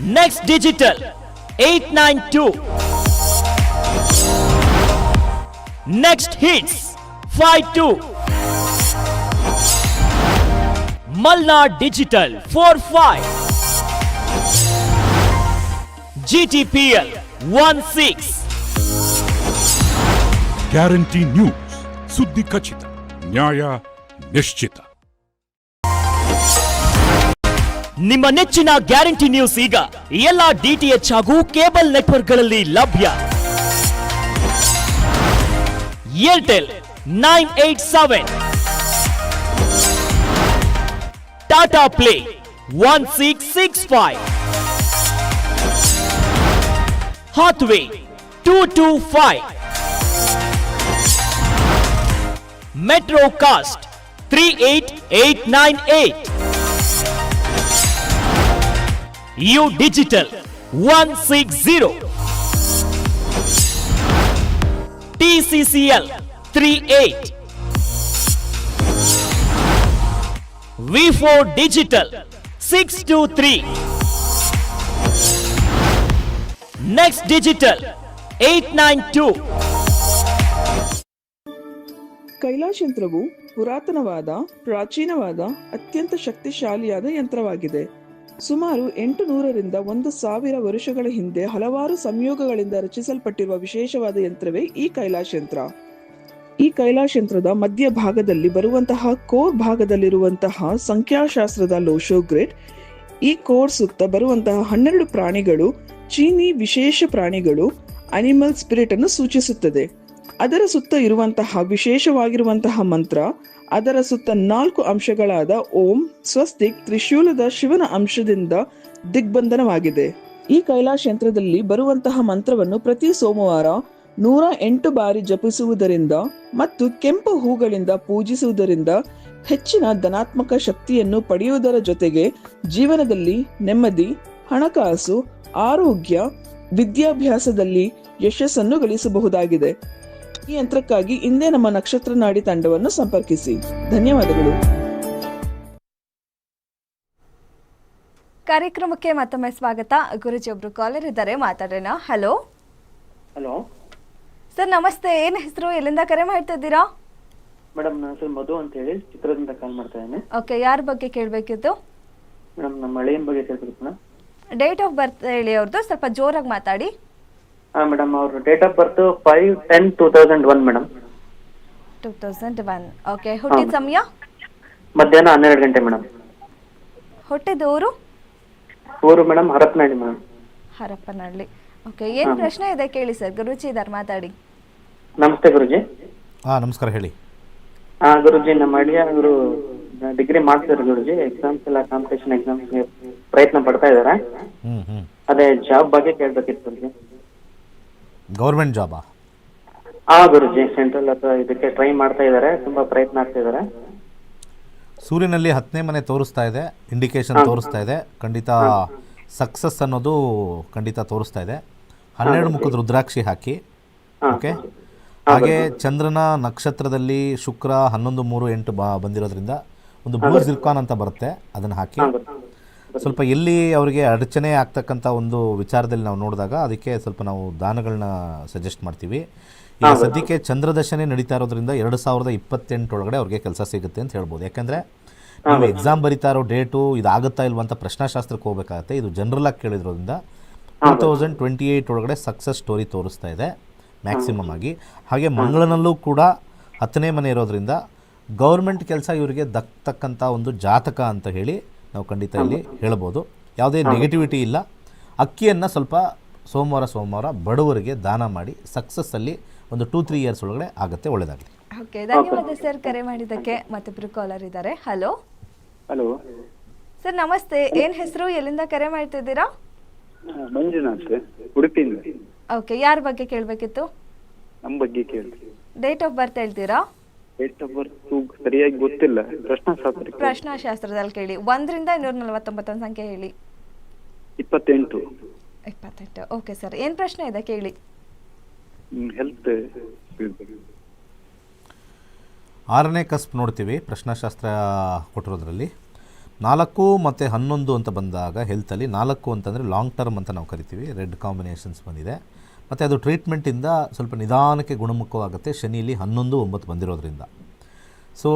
Next Digital 892. Next Hits 52. Malnar Digital 45. GTPL 16. Guarantee news ಸುದ್ದಿ ಖಚಿತ ನ್ಯಾಯ ನಿಶ್ಚಿತ ನಿಮ್ಮ ನೆಚ್ಚಿನ ಗ್ಯಾರಂಟಿ ನ್ಯೂಸ್ ಈಗ ಎಲ್ಲ ಡಿಟಿಎಚ್ ಹಾಗೂ ಕೇಬಲ್ ನೆಟ್ವರ್ಕ್ಗಳಲ್ಲಿ ಲಭ್ಯ. Airtel nine eight seven. Tata Play one six six five. Hathway two two five. Metrocast 38898. U Digital 160. TCCL 38. V4 Digital 623. Next Digital 892. Kailash ಯಂತ್ರವು ಪುರಾತನವಾದ, ಪ್ರಾಚೀನವಾದ, ಅತ್ಯಂತ ಶಕ್ತಿಶಾಲಿಯಾದ ಯಂತ್ರವಾಗಿದೆ. ಸುಮಾರು ಎಂಟು ನೂರರಿಂದ ಒಂದು ಸಾವಿರ ವರುಷಗಳ ಹಿಂದೆ ಹಲವಾರು ಸಂಯೋಗಗಳಿಂದ ರಚಿಸಲ್ಪಟ್ಟಿರುವ ವಿಶೇಷವಾದ ಯಂತ್ರವೇ ಈ ಕೈಲಾಶ್ ಯಂತ್ರ. ಈ ಕೈಲಾಶ್ ಯಂತ್ರದ ಮಧ್ಯ ಭಾಗದಲ್ಲಿ ಬರುವಂತಹ ಕೋರ್ ಭಾಗದಲ್ಲಿರುವಂತಹ ಸಂಖ್ಯಾಶಾಸ್ತ್ರದ ಲೋಶೋ ಗ್ರೇಡ್, ಈ ಕೋರ್ ಸುತ್ತ ಬರುವಂತಹ ಹನ್ನೆರಡು ಪ್ರಾಣಿಗಳು, ಚೀನಿ ವಿಶೇಷ ಪ್ರಾಣಿಗಳು, ಅನಿಮಲ್ ಸ್ಪಿರಿಟ್ ಅನ್ನು ಸೂಚಿಸುತ್ತದೆ. ಅದರ ಸುತ್ತ ಇರುವಂತಹ, ವಿಶೇಷವಾಗಿರುವಂತಹ ಮಂತ್ರ, ಅದರ ಸುತ್ತ ನಾಲ್ಕು ಅಂಶಗಳಾದ ಓಂ ಸ್ವಸ್ತಿಕ್ ತ್ರಿಶೂಲದ ಶಿವನ ಅಂಶದಿಂದ ದಿಗ್ಬಂಧನವಾಗಿದೆ. ಈ ಕೈಲಾಶ್ ಯಂತ್ರದಲ್ಲಿ ಬರುವಂತಹ ಮಂತ್ರವನ್ನು ಪ್ರತಿ ಸೋಮವಾರ ನೂರ ಎಂಟು ಬಾರಿ ಜಪಿಸುವುದರಿಂದ ಮತ್ತು ಕೆಂಪು ಹೂಗಳಿಂದ ಪೂಜಿಸುವುದರಿಂದ ಹೆಚ್ಚಿನ ಧನಾತ್ಮಕ ಶಕ್ತಿಯನ್ನು ಪಡೆಯುವುದರ ಜೊತೆಗೆ ಜೀವನದಲ್ಲಿ ನೆಮ್ಮದಿ, ಹಣಕಾಸು, ಆರೋಗ್ಯ, ವಿದ್ಯಾಭ್ಯಾಸದಲ್ಲಿ ಯಶಸ್ಸನ್ನು ಗಳಿಸಬಹುದಾಗಿದೆ. ಈ ಯಂತ್ರಕ್ಕಾಗಿ ಇಂದೇ ನಮ್ಮ ನಕ್ಷತ್ರ ನಾಡಿ ತಂಡವನ್ನು ಸಂಪರ್ಕಿಸಿ. ಧನ್ಯವಾದಗಳು. ಕಾರ್ಯಕ್ರಮಕ್ಕೆ ಮತ್ತೊಮ್ಮೆ ಸ್ವಾಗತ. ಗುರುಜಿ ಒಬ್ರು ಕಾಲರ್ ಇದ್ದಾರೆ ಮಾತಾಡೋಣ. ಹಲೋ ಹಲೋ ಸರ್ ನಮಸ್ತೆ. ಏನ್ ಹೆಸರು? ಎಲ್ಲಿಂದ ಕರೆ ಮಾಡ್ತಾ ಇದ್ದೀರಾ? ಮೇಡಮ್ ನನ್ನ ಹೆಸರು ಮಧು ಅಂತ ಹೇಳಿ ಚಿತ್ರದಿಂದ ಕಾಲ್ ಮಾಡ್ತಾ ಇದ್ದೀನಿ. ಓಕೆ ಯಾರ ಬಗ್ಗೆ ಕೇಳಬೇಕಿತ್ತು? ಮೇಡಮ್ ನಮ್ಮ ಹಳೆಯ ಬಗ್ಗೆ ಕೇಳಬೇಕಿತ್ತು ಮೇಡಮ್ ಡೇಟ್ ಆಫ್ ಬರ್ತ್ ಹೇಳಿ ಅವ್ರದ್ದು ಸ್ವಲ್ಪ ಜೋರಾಗಿ ಮಾತಾಡಿ. ಹಾಂ ಮೇಡಮ್ ಅವ್ರ date of birth five ten two thousand one madam two thousand one okay ಹುಟ್ಟಿದ ಸಮಯ? ಮಧ್ಯಾಹ್ನ ಹನ್ನೆರಡು ಗಂಟೆ ಮೇಡಮ್ ಹುಟ್ಟಿದ ಊರು? ಊರು madam Harapanahalli madam Harappanahalli okay ಏನು ಪ್ರಶ್ನೆ ಇದೆ ಕೇಳಿ ಸರ್ ಗುರುಜಿ ಇದ್ದಾರೆ ಮಾತಾಡಿ. ನಮಸ್ತೆ ಗುರುಜಿ. ಹಾಂ ನಮಸ್ಕಾರ ಹೇಳಿ. ಹಾಂ ಗುರುಜಿ ನಮ್ಮ ಅಳಿಯ ಅವರು ಡಿಗ್ರಿ ಮಾಡ್ತಿದ್ದಾರೆ ಗುರುಜಿ. ಎಕ್ಸಾಮ್ಸ್ ಎಲ್ಲ ಕಾಂಪಿಟೇಷನ್ ಎಕ್ಸಾಮ್ಸ್ ಪ್ರಯತ್ನ ಪಡ್ತಾ ಇದ್ದಾರೆ ಹ್ಞೂ ಹ್ಞೂ ಅದೇ ಜಾಬ್ ಬಗ್ಗೆ ಕೇಳ್ಬೇಕಿತ್ತು ಗುರುಜಿ. ಗೌರ್ಮೆಂಟ್ ಜಾಬಾ? ಆ ಗುರುಜಿ. ಸೆಂಟ್ರಲ್ ಅಥವಾ ಇದಕ್ಕೆ ಟ್ರೈ ಮಾಡ್ತಾ ಇದ್ದಾರೆ ತುಂಬಾ ಪ್ರಯತ್ನ ಆಗ್ತಾ ಇದ್ದಾರೆ ಸೂರ್ಯನಲ್ಲಿ ಹತ್ತನೇ ಮನೆ ತೋರಿಸ್ತಾ ಇದೆ. ಇಂಡಿಕೇಶನ್ ತೋರಿಸ್ತಾ ಇದೆ. ಖಂಡಿತ ಸಕ್ಸಸ್ ಅನ್ನೋದು ಖಂಡಿತ ತೋರಿಸ್ತಾ ಇದೆ. ಹನ್ನೆರಡು ಮುಖದ ರುದ್ರಾಕ್ಷಿ ಹಾಕಿ. ಓಕೆ ಹಾಗೆ ಚಂದ್ರನ ನಕ್ಷತ್ರದಲ್ಲಿ ಶುಕ್ರ ಹನ್ನೊಂದು ಮೂರು ಎಂಟು ಬಾ ಬಂದಿರೋದ್ರಿಂದ ಒಂದು ಬ್ಲೂ ಜಿರ್ಕಾನ್ ಅಂತ ಬರುತ್ತೆ. ಅದನ್ನು ಹಾಕಿ. ಸ್ವಲ್ಪ ಎಲ್ಲಿ ಅವರಿಗೆ ಅಡಚಣೆ ಆಗ್ತಕ್ಕಂಥ ಒಂದು ವಿಚಾರದಲ್ಲಿ ನಾವು ನೋಡಿದಾಗ ಅದಕ್ಕೆ ಸ್ವಲ್ಪ ನಾವು ದಾನಗಳನ್ನ ಸಜೆಸ್ಟ್ ಮಾಡ್ತೀವಿ. ಈಗ ಸದ್ಯಕ್ಕೆ ಚಂದ್ರದರ್ಶನೇ ನಡೀತಾ ಇರೋದ್ರಿಂದ ಎರಡು ಸಾವಿರದ ಇಪ್ಪತ್ತೆಂಟೊಳಗಡೆ ಅವ್ರಿಗೆ ಕೆಲಸ ಸಿಗುತ್ತೆ ಅಂತ ಹೇಳ್ಬೋದು. ಯಾಕಂದರೆ ನೀವು ಎಕ್ಸಾಮ್ ಬರಿತಾ ಇರೋ ಡೇಟು ಇದಾಗುತ್ತಾ ಇಲ್ವಂತ ಪ್ರಶ್ನಾಶಾಸ್ತ್ರಕ್ಕೆ ಹೋಗ್ಬೇಕಾಗತ್ತೆ. ಇದು ಜನರಲ್ ಆಗಿ ಕೇಳಿದ್ರೋದ್ರಿಂದ ಟೂ ತೌಸಂಡ್ ಟ್ವೆಂಟಿ ಏಯ್ಟ್ ಒಳಗಡೆ ಸಕ್ಸಸ್ ಸ್ಟೋರಿ ತೋರಿಸ್ತಾ ಇದೆ ಮ್ಯಾಕ್ಸಿಮಮ್ ಆಗಿ. ಹಾಗೆ ಮಂಗಳನಲ್ಲೂ ಕೂಡ ಹತ್ತನೇ ಮನೆ ಇರೋದ್ರಿಂದ ಗೌರ್ಮೆಂಟ್ ಕೆಲಸ ಇವರಿಗೆ ದಕ್ತಕ್ಕಂಥ ಒಂದು ಜಾತಕ ಅಂತ ಹೇಳಿ ನಾವು ಖಂಡಿತ ಇಲ್ಲಿ ಹೇಳ್ಬೋದು ಯಾವುದೇ ನೆಗೆಟಿವಿಟಿ ಇಲ್ಲ. ಅಕ್ಕಿಯನ್ನು ಸ್ವಲ್ಪ ಸೋಮವಾರ ಸೋಮವಾರ ಬಡವರಿಗೆ ದಾನ ಮಾಡಿ ಸಕ್ಸಸ್ಸಲ್ಲಿ ಒಂದು ಟೂ ತ್ರೀ ಇಯರ್ಸ್ ಒಳಗಡೆ ಆಗುತ್ತೆ ಒಳ್ಳೆಯದಾಗಲಿ ಓಕೆ ಧನ್ಯವಾದ ಸರ್ ಕರೆ ಮಾಡಿದ್ದಕ್ಕೆ ಮತ್ತೊಬ್ಬರು ಕಾಲರ್ ಇದ್ದಾರೆ. ಹಲೋ ಹಲೋ ಸರ್ ನಮಸ್ತೆ. ಏನ್ ಹೆಸರು? ಎಲ್ಲಿಂದ ಕರೆ ಮಾಡ್ತಿದ್ದೀರಾ ಮಂಜುನಾಥ್ ಉಡುಪಿಯಿಂದ. ಓಕೆ ಯಾರ ಬಗ್ಗೆ ಕೇಳಬೇಕಿತ್ತು? ನಮ್ಮ ಬಗ್ಗೆ ಕೇಳಿ ಡೇಟ್ ಆಫ್ ಬರ್ತ್ ಹೇಳ್ತೀರಾ? ಡೇಟ್ ಆಫ್ ಬರ್ತ್ ಸರಿಯಾಗಿ ಗೊತ್ತಿಲ್ಲ. ಪ್ರಶ್ನಾಶಾಸ್ತ್ರ ಪ್ರಶ್ನಾಶಾಸ್ತ್ರದಲ್ಲಿ ಕೇಳಿ. ಒಂದರಿಂದ ಇನ್ನೂರ ನಲವತ್ತೊಂಬತ್ತೊಂದು ಸಂಖ್ಯೆ ಹೇಳಿ. ಇಪ್ಪತ್ತೆಂಟು. ಇಪ್ಪತ್ತೆಂಟು. ಓಕೆ ಸರ್ ಏನ್ ಪ್ರಶ್ನೆ ಇದೆ? ಕೇಳಿ. ಹೆಲ್ತ್ ಆರನೇ ಕಸ್ಪ್ ನೋಡ್ತೀವಿ. ಪ್ರಶ್ನಾಶಾಸ್ತ್ರ ಕೊಟ್ಟಿರೋದ್ರಲ್ಲಿ. ನಾಲ್ಕು ಮತ್ತು ಹನ್ನೊಂದು ಅಂತ ಬಂದಾಗ ಹೆಲ್ತಲ್ಲಿ ನಾಲ್ಕು ಅಂತಂದರೆ ಲಾಂಗ್ ಟರ್ಮ್ ಅಂತ ನಾವು ಕರಿತೀವಿ. ರೆಡ್ ಕಾಂಬಿನೇಷನ್ಸ್ ಬಂದಿದೆ. ಮತ್ತು ಅದು ಟ್ರೀಟ್ಮೆಂಟಿಂದ ಸ್ವಲ್ಪ ನಿಧಾನಕ್ಕೆ ಗುಣಮುಖವಾಗುತ್ತೆ. ಶನಿಲಿ ಹನ್ನೊಂದು ಒಂಬತ್ತು ಬಂದಿರೋದ್ರಿಂದ. ಸೊ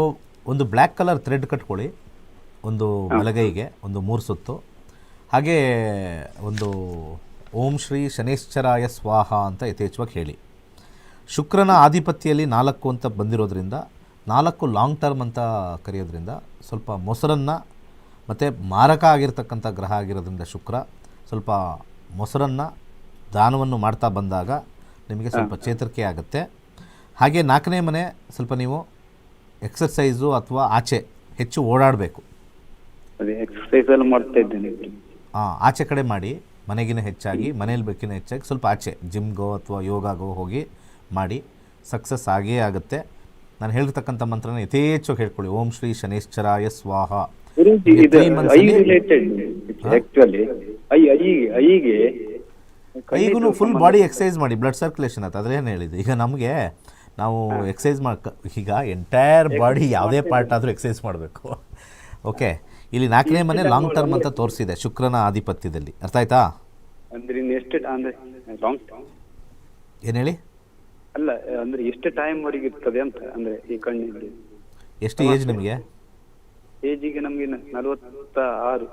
ಒಂದು ಬ್ಲ್ಯಾಕ್ ಕಲರ್ ಥ್ರೆಡ್ ಕಟ್ಕೊಳ್ಳಿ. ಒಂದು ಬಲಗೈಗೆ ಒಂದು ಮೂರು ಸುತ್ತು. ಹಾಗೆ ಒಂದು ಓಂ ಶ್ರೀ ಶನೇಶ್ಚರಾಯ ಸ್ವಾಹ ಅಂತ ಯಥೇಚ್ಛವಾಗಿ ಹೇಳಿ. ಶುಕ್ರನ ಆಧಿಪತ್ಯದಲ್ಲಿ ನಾಲ್ಕು ಅಂತ ಬಂದಿರೋದ್ರಿಂದ ನಾಲ್ಕು ಲಾಂಗ್ ಟರ್ಮ್ ಅಂತ ಕರೆಯೋದ್ರಿಂದ ಸ್ವಲ್ಪ ಮೊಸರನ್ನು ಮತ್ತು ಮಾರಕ ಆಗಿರ್ತಕ್ಕಂಥ ಗ್ರಹ ಆಗಿರೋದ್ರಿಂದ ಶುಕ್ರ ಸ್ವಲ್ಪ ಮೊಸರನ್ನು ದಾನವನ್ನು ಮಾಡ್ತಾ ಬಂದಾಗ ನಿಮಗೆ ಸ್ವಲ್ಪ ಚೇತರಿಕೆ ಆಗುತ್ತೆ. ಹಾಗೆ ನಾಲ್ಕನೇ ಮನೆ ಸ್ವಲ್ಪ ನೀವು ಎಕ್ಸರ್ಸೈಸು ಅಥವಾ ಆಚೆ ಹೆಚ್ಚು ಓಡಾಡಬೇಕು. ಹಾಂ ಆಚೆ ಕಡೆ ಮಾಡಿ ಮನೆಗಿನ ಹೆಚ್ಚಾಗಿ ಮನೇಲಿ ಬೇಕಿನ ಹೆಚ್ಚಾಗಿ ಸ್ವಲ್ಪ ಆಚೆ ಜಿಮ್ಗೋ ಅಥವಾ ಯೋಗಾಗೋ ಹೋಗಿ ಮಾಡಿ ಸಕ್ಸಸ್ ಆಗೇ ಆಗುತ್ತೆ. ನಾನು ಹೇಳಿರ್ತಕ್ಕಂಥ ಮಂತ್ರನ ಯಥೇಚ್ಛವಾಗಿ ಹೇಳ್ಕೊಳ್ಳಿ. ಓಂ ಶ್ರೀ ಶನೇಶ್ಚರಾಯ ಸ್ವಾಹ. ಐ ರಿಲೇಟೆಡ್ ಆಕ್ಚುಲಿ ಐ ಐಗೆ ಈಗೂ ಫುಲ್ ಬಾಡಿ ಎಕ್ಸಸೈಸ್ ಮಾಡಿ ಬ್ಲಡ್ ಸರ್ಕ್ಯುಲೇಷನ್ ಆಯ್ತು ಅದ್ರೇನು ಹೇಳಿದ್ದು? ಈಗ ನಮಗೆ ನಾವು ಎಕ್ಸಸೈಸ್ ಮಾಡ್ಕ ಈಗ ಎಂಟೈರ್ ಬಾಡಿ ಯಾವುದೇ ಪಾರ್ಟ್ ಆದರೂ ಎಕ್ಸಸೈಸ್ ಮಾಡಬೇಕು. ಓಕೆ ಇಲ್ಲಿ ನಾಲ್ಕನೇ ಮನೆ ಲಾಂಗ್ ಟರ್ಮ್ ಅಂತ ತೋರಿಸಿದೆ ಶುಕ್ರನ ಆಧಿಪತ್ಯದಲ್ಲಿ. ಅರ್ಥ ಆಯ್ತಾ? ಅಂದ್ರೆ ಇನ್ನು ಎಷ್ಟು ಅಂದ್ರೆ ಲಾಂಗ್ ಏನು ಹೇಳಿ? ಅಲ್ಲ ಅಂದ್ರೆ ಎಷ್ಟು ಟೈಮ್ ವರೆಗೆ ಇರ್ತದೆ ಅಂತ ಅಂದ್ರೆ ಈ ಎಷ್ಟು ಏಜ್ ನಿಮಗೆ? ಏಜಿಗೆ ನಮಗೆ ನಲವತ್ತ ಆರು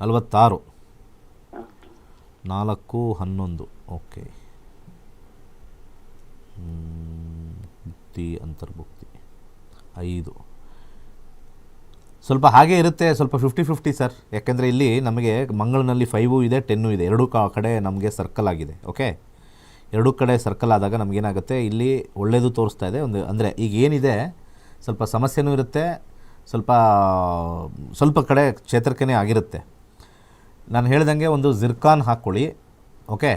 ನಲವತ್ತಾರು. ನಾಲ್ಕು ಹನ್ನೊಂದು. ಓಕೆ. ಭುಕ್ತಿ ಅಂತರ್ಭುಕ್ತಿ. ಐದು. ಸ್ವಲ್ಪ ಹಾಗೆ ಇರುತ್ತೆ ಸ್ವಲ್ಪ ಫಿಫ್ಟಿ ಫಿಫ್ಟಿ ಸರ್. ಯಾಕೆಂದರೆ ಇಲ್ಲಿ ನಮಗೆ ಮಂಗಳನಲ್ಲಿ ಫೈವು ಇದೆ ಟೆನ್ನು ಇದೆ. ಎರಡೂ ಕ- ಕಡೆ ನಮಗೆ ಸರ್ಕಲ್ ಆಗಿದೆ ಓಕೆ? ಎರಡೂ ಕಡೆ ಸರ್ಕಲ್ ಆದಾಗ ನಮಗೇನಾಗುತ್ತೆ ಇಲ್ಲಿ ಒಳ್ಳೆಯದು ತೋರಿಸ್ತಾ ಇದೆ. ಒಂದು ಅಂದರೆ ಈಗ ಏನಿದೆ ಸ್ವಲ್ಪ ಸಮಸ್ಯೆನೂ ಇರುತ್ತೆ ಸ್ವಲ್ಪ ಸ್ವಲ್ಪ ಕಡೆ ಕ್ಷೇತ್ರಕ್ಕೇ ಆಗಿರುತ್ತೆ. ನಾನು ಹೇಳ್ದಂಗೆ ಒಂದು ಜಿರ್ಕಾನ್ ಹಾಕ್ಕೊಳ್ಳಿ, ಓಕೆ?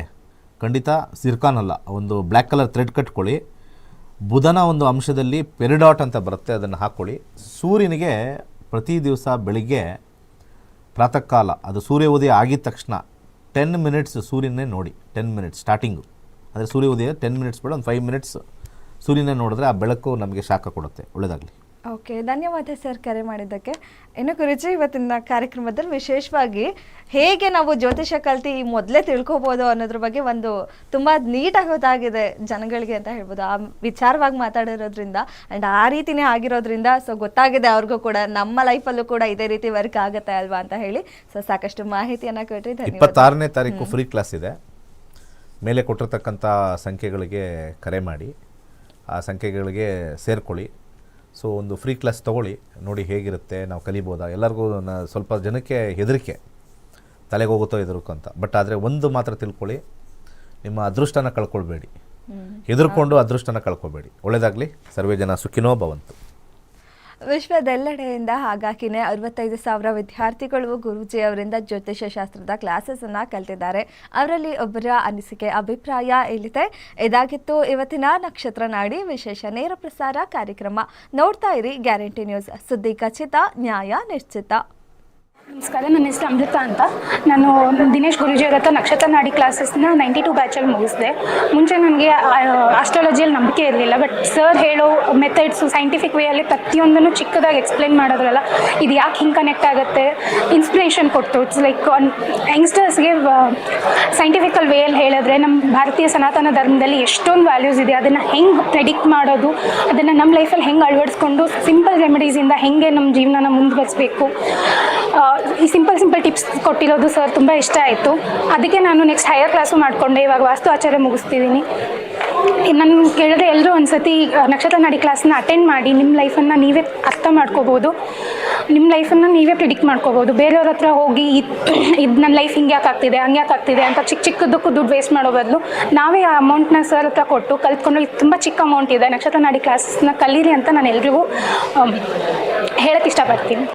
ಖಂಡಿತ ಸಿರ್ಕಾನ್ ಅಲ್ಲ, ಒಂದು ಬ್ಲ್ಯಾಕ್ ಕಲರ್ ಥ್ರೆಡ್ ಕಟ್ಕೊಳ್ಳಿ. ಬುಧನ ಒಂದು ಅಂಶದಲ್ಲಿ ಪೆರಿಡಾಟ್ ಅಂತ ಬರುತ್ತೆ, ಅದನ್ನು ಹಾಕ್ಕೊಳ್ಳಿ. ಸೂರ್ಯನಿಗೆ ಪ್ರತಿ ದಿವಸ ಬೆಳಿಗ್ಗೆ ಪ್ರಾತಃ ಕಾಲ ಅದು ಸೂರ್ಯ ಉದಯ ಆಗಿದ ತಕ್ಷಣ, ಟೆನ್ ಮಿನಿಟ್ಸ್ ಸೂರ್ಯನೇ ನೋಡಿ, ಟೆನ್ ಮಿನಿಟ್ಸ್ ಸ್ಟಾರ್ಟಿಂಗು. ಅಂದರೆ ಸೂರ್ಯ ಉದಯ ಟೆನ್ ಮಿನಿಟ್ಸ್ ಬೇಡ, ಒಂದು ಫೈವ್ ಮಿನಿಟ್ಸ್ ಸೂರ್ಯನೇ ನೋಡಿದ್ರೆ ಆ ಬೆಳಕು ನಮಗೆ ಶಾಖ ಕೊಡುತ್ತೆ ಒಳ್ಳೆಯದಾಗಲಿ ಓಕೆ ಧನ್ಯವಾದ ಸರ್ ಕರೆ ಮಾಡಿದ್ದಕ್ಕೆ. ಇನ್ನು ಕುರಿಚಿ ಇವತ್ತಿನ ಕಾರ್ಯಕ್ರಮದಲ್ಲಿ ವಿಶೇಷವಾಗಿ ಹೇಗೆ ನಾವು ಜ್ಯೋತಿಷ ಕಲ್ತಿ ಮೊದಲೇ ತಿಳ್ಕೊಬೋದು ಅನ್ನೋದ್ರ ಬಗ್ಗೆ ಒಂದು ತುಂಬ ನೀಟಾಗಿ ಗೊತ್ತಾಗಿದೆ ಜನಗಳಿಗೆ ಅಂತ ಹೇಳ್ಬೋದು. ಆ ವಿಚಾರವಾಗಿ ಮಾತಾಡಿರೋದ್ರಿಂದ ಆ್ಯಂಡ್ ಆ ರೀತಿನೇ ಆಗಿರೋದ್ರಿಂದ ಸೊ ಗೊತ್ತಾಗಿದೆ ಅವ್ರಿಗೂ ಕೂಡ ನಮ್ಮ ಲೈಫಲ್ಲೂ ಕೂಡ ಇದೇ ರೀತಿ ವರ್ಕ್ ಆಗುತ್ತೆ ಅಲ್ವಾ ಅಂತ ಹೇಳಿ. ಸೊ ಸಾಕಷ್ಟು ಮಾಹಿತಿಯನ್ನು ಕೊಟ್ಟರೆ ಧನ್ಯವಾದ. ಇಪ್ಪತ್ತಾರನೇ ತಾರೀಕು ಫ್ರೀ ಕ್ಲಾಸ್ ಇದೆ. ಮೇಲೆ ಕೊಟ್ಟಿರ್ತಕ್ಕಂಥ ಸಂಖ್ಯೆಗಳಿಗೆ ಕರೆ ಮಾಡಿ. ಆ ಸಂಖ್ಯೆಗಳಿಗೆ ಸೇರ್ಕೊಳ್ಳಿ. ಸೊ ಒಂದು ಫ್ರೀ ಕ್ಲಾಸ್ ತೊಗೊಳ್ಳಿ. ನೋಡಿ ಹೇಗಿರುತ್ತೆ ನಾವು ಕಲಿಬೋದಾ? ಎಲ್ಲರಿಗೂ ಸ್ವಲ್ಪ ಜನಕ್ಕೆ ಹೆದರಿಕೆ. ತಲೆಗೆ ಹೋಗುತ್ತೋ ಹೆದರ್ಕೋ ಅಂತ. ಬಟ್ ಆದರೆ ಒಂದು ಮಾತ್ರ ತಿಳ್ಕೊಳ್ಳಿ. ನಿಮ್ಮ ಅದೃಷ್ಟನ ಕಳ್ಕೊಳ್ಬೇಡಿ. ಹೆದರ್ಕೊಂಡು ಅದೃಷ್ಟನ ಕಳ್ಕೊಬೇಡಿ. ಒಳ್ಳೆಯದಾಗಲಿ ಸರ್ವೇ ಜನ ಸುಖಿನೋ ಭವಂತು. ವಿಶ್ವದೆಲ್ಲೆಡೆಯಿಂದ ಹಾಗಾಗಿನೇ ಅರವತ್ತೈದು ಸಾವಿರ ವಿದ್ಯಾರ್ಥಿಗಳು ಗುರೂಜಿ ಅವರಿಂದ ಜ್ಯೋತಿಷ್ಯ ಶಾಸ್ತ್ರದ ಕ್ಲಾಸಸ್ ಅನ್ನ ಕಲ್ತಿದ್ದಾರೆ. ಅವರಲ್ಲಿ ಒಬ್ಬರ ಅನಿಸಿಕೆ, ಅಭಿಪ್ರಾಯ ಇಲ್ಲಿದೆ. ಇದಾಗಿತ್ತು ಇವತ್ತಿನ ನಕ್ಷತ್ರ ನಾಡಿ ವಿಶೇಷ ನೇರ ಪ್ರಸಾರ ಕಾರ್ಯಕ್ರಮ. ನೋಡ್ತಾ ಇರಿ ಗ್ಯಾರಂಟಿ ನ್ಯೂಸ್. ಸುದ್ದಿ ಖಚಿತ, ನ್ಯಾಯ ನಿಶ್ಚಿತ. ನಮಸ್ಕಾರ, ನನ್ನ ಹೆಸರು ಅಮೃತ ಅಂತ. ನಾನು ದಿನೇಶ್ ಗುರುಜಿ ಅವರ ಹತ್ರ ನಕ್ಷತ್ರ ನಾಡಿ ಕ್ಲಾಸಸ್ನ ನೈಂಟಿ ಟು ಬ್ಯಾಚಲ್ಲಿ ಮುಗಿಸಿದೆ. ಮುಂಚೆ ನನಗೆ ಆಸ್ಟ್ರಾಲಜಿಯಲ್ಲಿ ನಂಬಿಕೆ ಇರಲಿಲ್ಲ ಬಟ್ ಸರ್ ಹೇಳೋ ಮೆಥಡ್ಸು ಸೈಂಟಿಫಿಕ್ ವೇಯಲ್ಲಿ ಪ್ರತಿಯೊಂದನ್ನು ಚಿಕ್ಕದಾಗಿ ಎಕ್ಸ್ಪ್ಲೇನ್ ಮಾಡೋದ್ರಲ್ಲ, ಇದು ಯಾಕೆ ಹಿಂಗೆ ಕನೆಕ್ಟ್ ಆಗುತ್ತೆ? ಇನ್ಸ್ಪಿರೇಷನ್ ಕೊಡ್ತು. ಇಟ್ಸ್ ಲೈಕ್ ಯಂಗ್ಸ್ಟರ್ಸ್ಗೆ ಸೈಂಟಿಫಿಕಲ್ ವೇಯಲ್ಲಿ ಹೇಳಿದ್ರೆ ನಮ್ಮ ಭಾರತೀಯ ಸನಾತನ ಧರ್ಮದಲ್ಲಿ ಎಷ್ಟೊಂದು ವ್ಯಾಲ್ಯೂಸ್ ಇದೆ. ಅದನ್ನು ಹೆಂಗೆ ಪ್ರೆಡಿಕ್ಟ್ ಮಾಡೋದು? ಅದನ್ನು ನಮ್ಮ ಲೈಫಲ್ಲಿ ಹೆಂಗೆ ಅಳವಡಿಸ್ಕೊಂಡು ಸಿಂಪಲ್ ರೆಮಿಡೀಸಿಂದ ಹೆಂಗೆ ನಮ್ಮ ಜೀವನನ ಮುಂದುವರಿಸಬೇಕು? ಈ ಸಿಂಪಲ್ ಸಿಂಪಲ್ ಟಿಪ್ಸ್ ಕೊಟ್ಟಿರೋದು ಸರ್ ತುಂಬ ಇಷ್ಟ ಆಯಿತು. ಅದಕ್ಕೆ ನಾನು ನೆಕ್ಸ್ಟ್ ಹೈಯರ್ ಕ್ಲಾಸು ಮಾಡಿಕೊಂಡೆ. ಇವಾಗ ವಾಸ್ತು ಆಚಾರ್ಯ ಮುಗಿಸ್ತಿದ್ದೀನಿ ನಾನು ಕೇಳಿದ್ರೆ ಎಲ್ಲರೂ ಒಂದ್ಸತಿ ಸತಿ ನಕ್ಷತ್ರ ನಾಡಿ ಕ್ಲಾಸ್ನ ಅಟೆಂಡ್ ಮಾಡಿ ನಿಮ್ಮ ಲೈಫನ್ನು ನೀವೇ ಅರ್ಥ ಮಾಡ್ಕೋಬೋದು. ನಿಮ್ಮ ಲೈಫನ್ನು ನೀವೇ ಪ್ರಿಡಿಕ್ಟ್ ಮಾಡ್ಕೋಬೋದು. ಬೇರೆಯವ್ರ ಹತ್ರ ಹೋಗಿ, ಇದು ನನ್ನ ಲೈಫ್ ಹಿಂಗೆ ಯಾಕೆ ಆಗ್ತಿದೆ, ಹಂಗೆ ಯಾಕೆ ಆಗ್ತಿದೆ ಅಂತ ಚಿಕ್ಕ ಚಿಕ್ಕದಕ್ಕೂ ದುಡ್ಡು ವೇಸ್ಟ್ ಮಾಡೋ ಬದಲು ನಾವೇ ಆ ಅಮೌಂಟ್ನ ಸರ್ ಹತ್ರ ಕೊಟ್ಟು ಕಲ್ತ್ಕೊಂಡು ತುಂಬ ಚಿಕ್ಕ ಅಮೌಂಟ್ ಇದೆ. ನಕ್ಷತ್ರ ನಾಡಿ ಕ್ಲಾಸಸ್ನ ಕಲೀರಿ ಅಂತ ನಾನು ಎಲ್ರಿಗೂ ಹೇಳಕ್ಕೆ ಇಷ್ಟಪಡ್ತೀನಿ.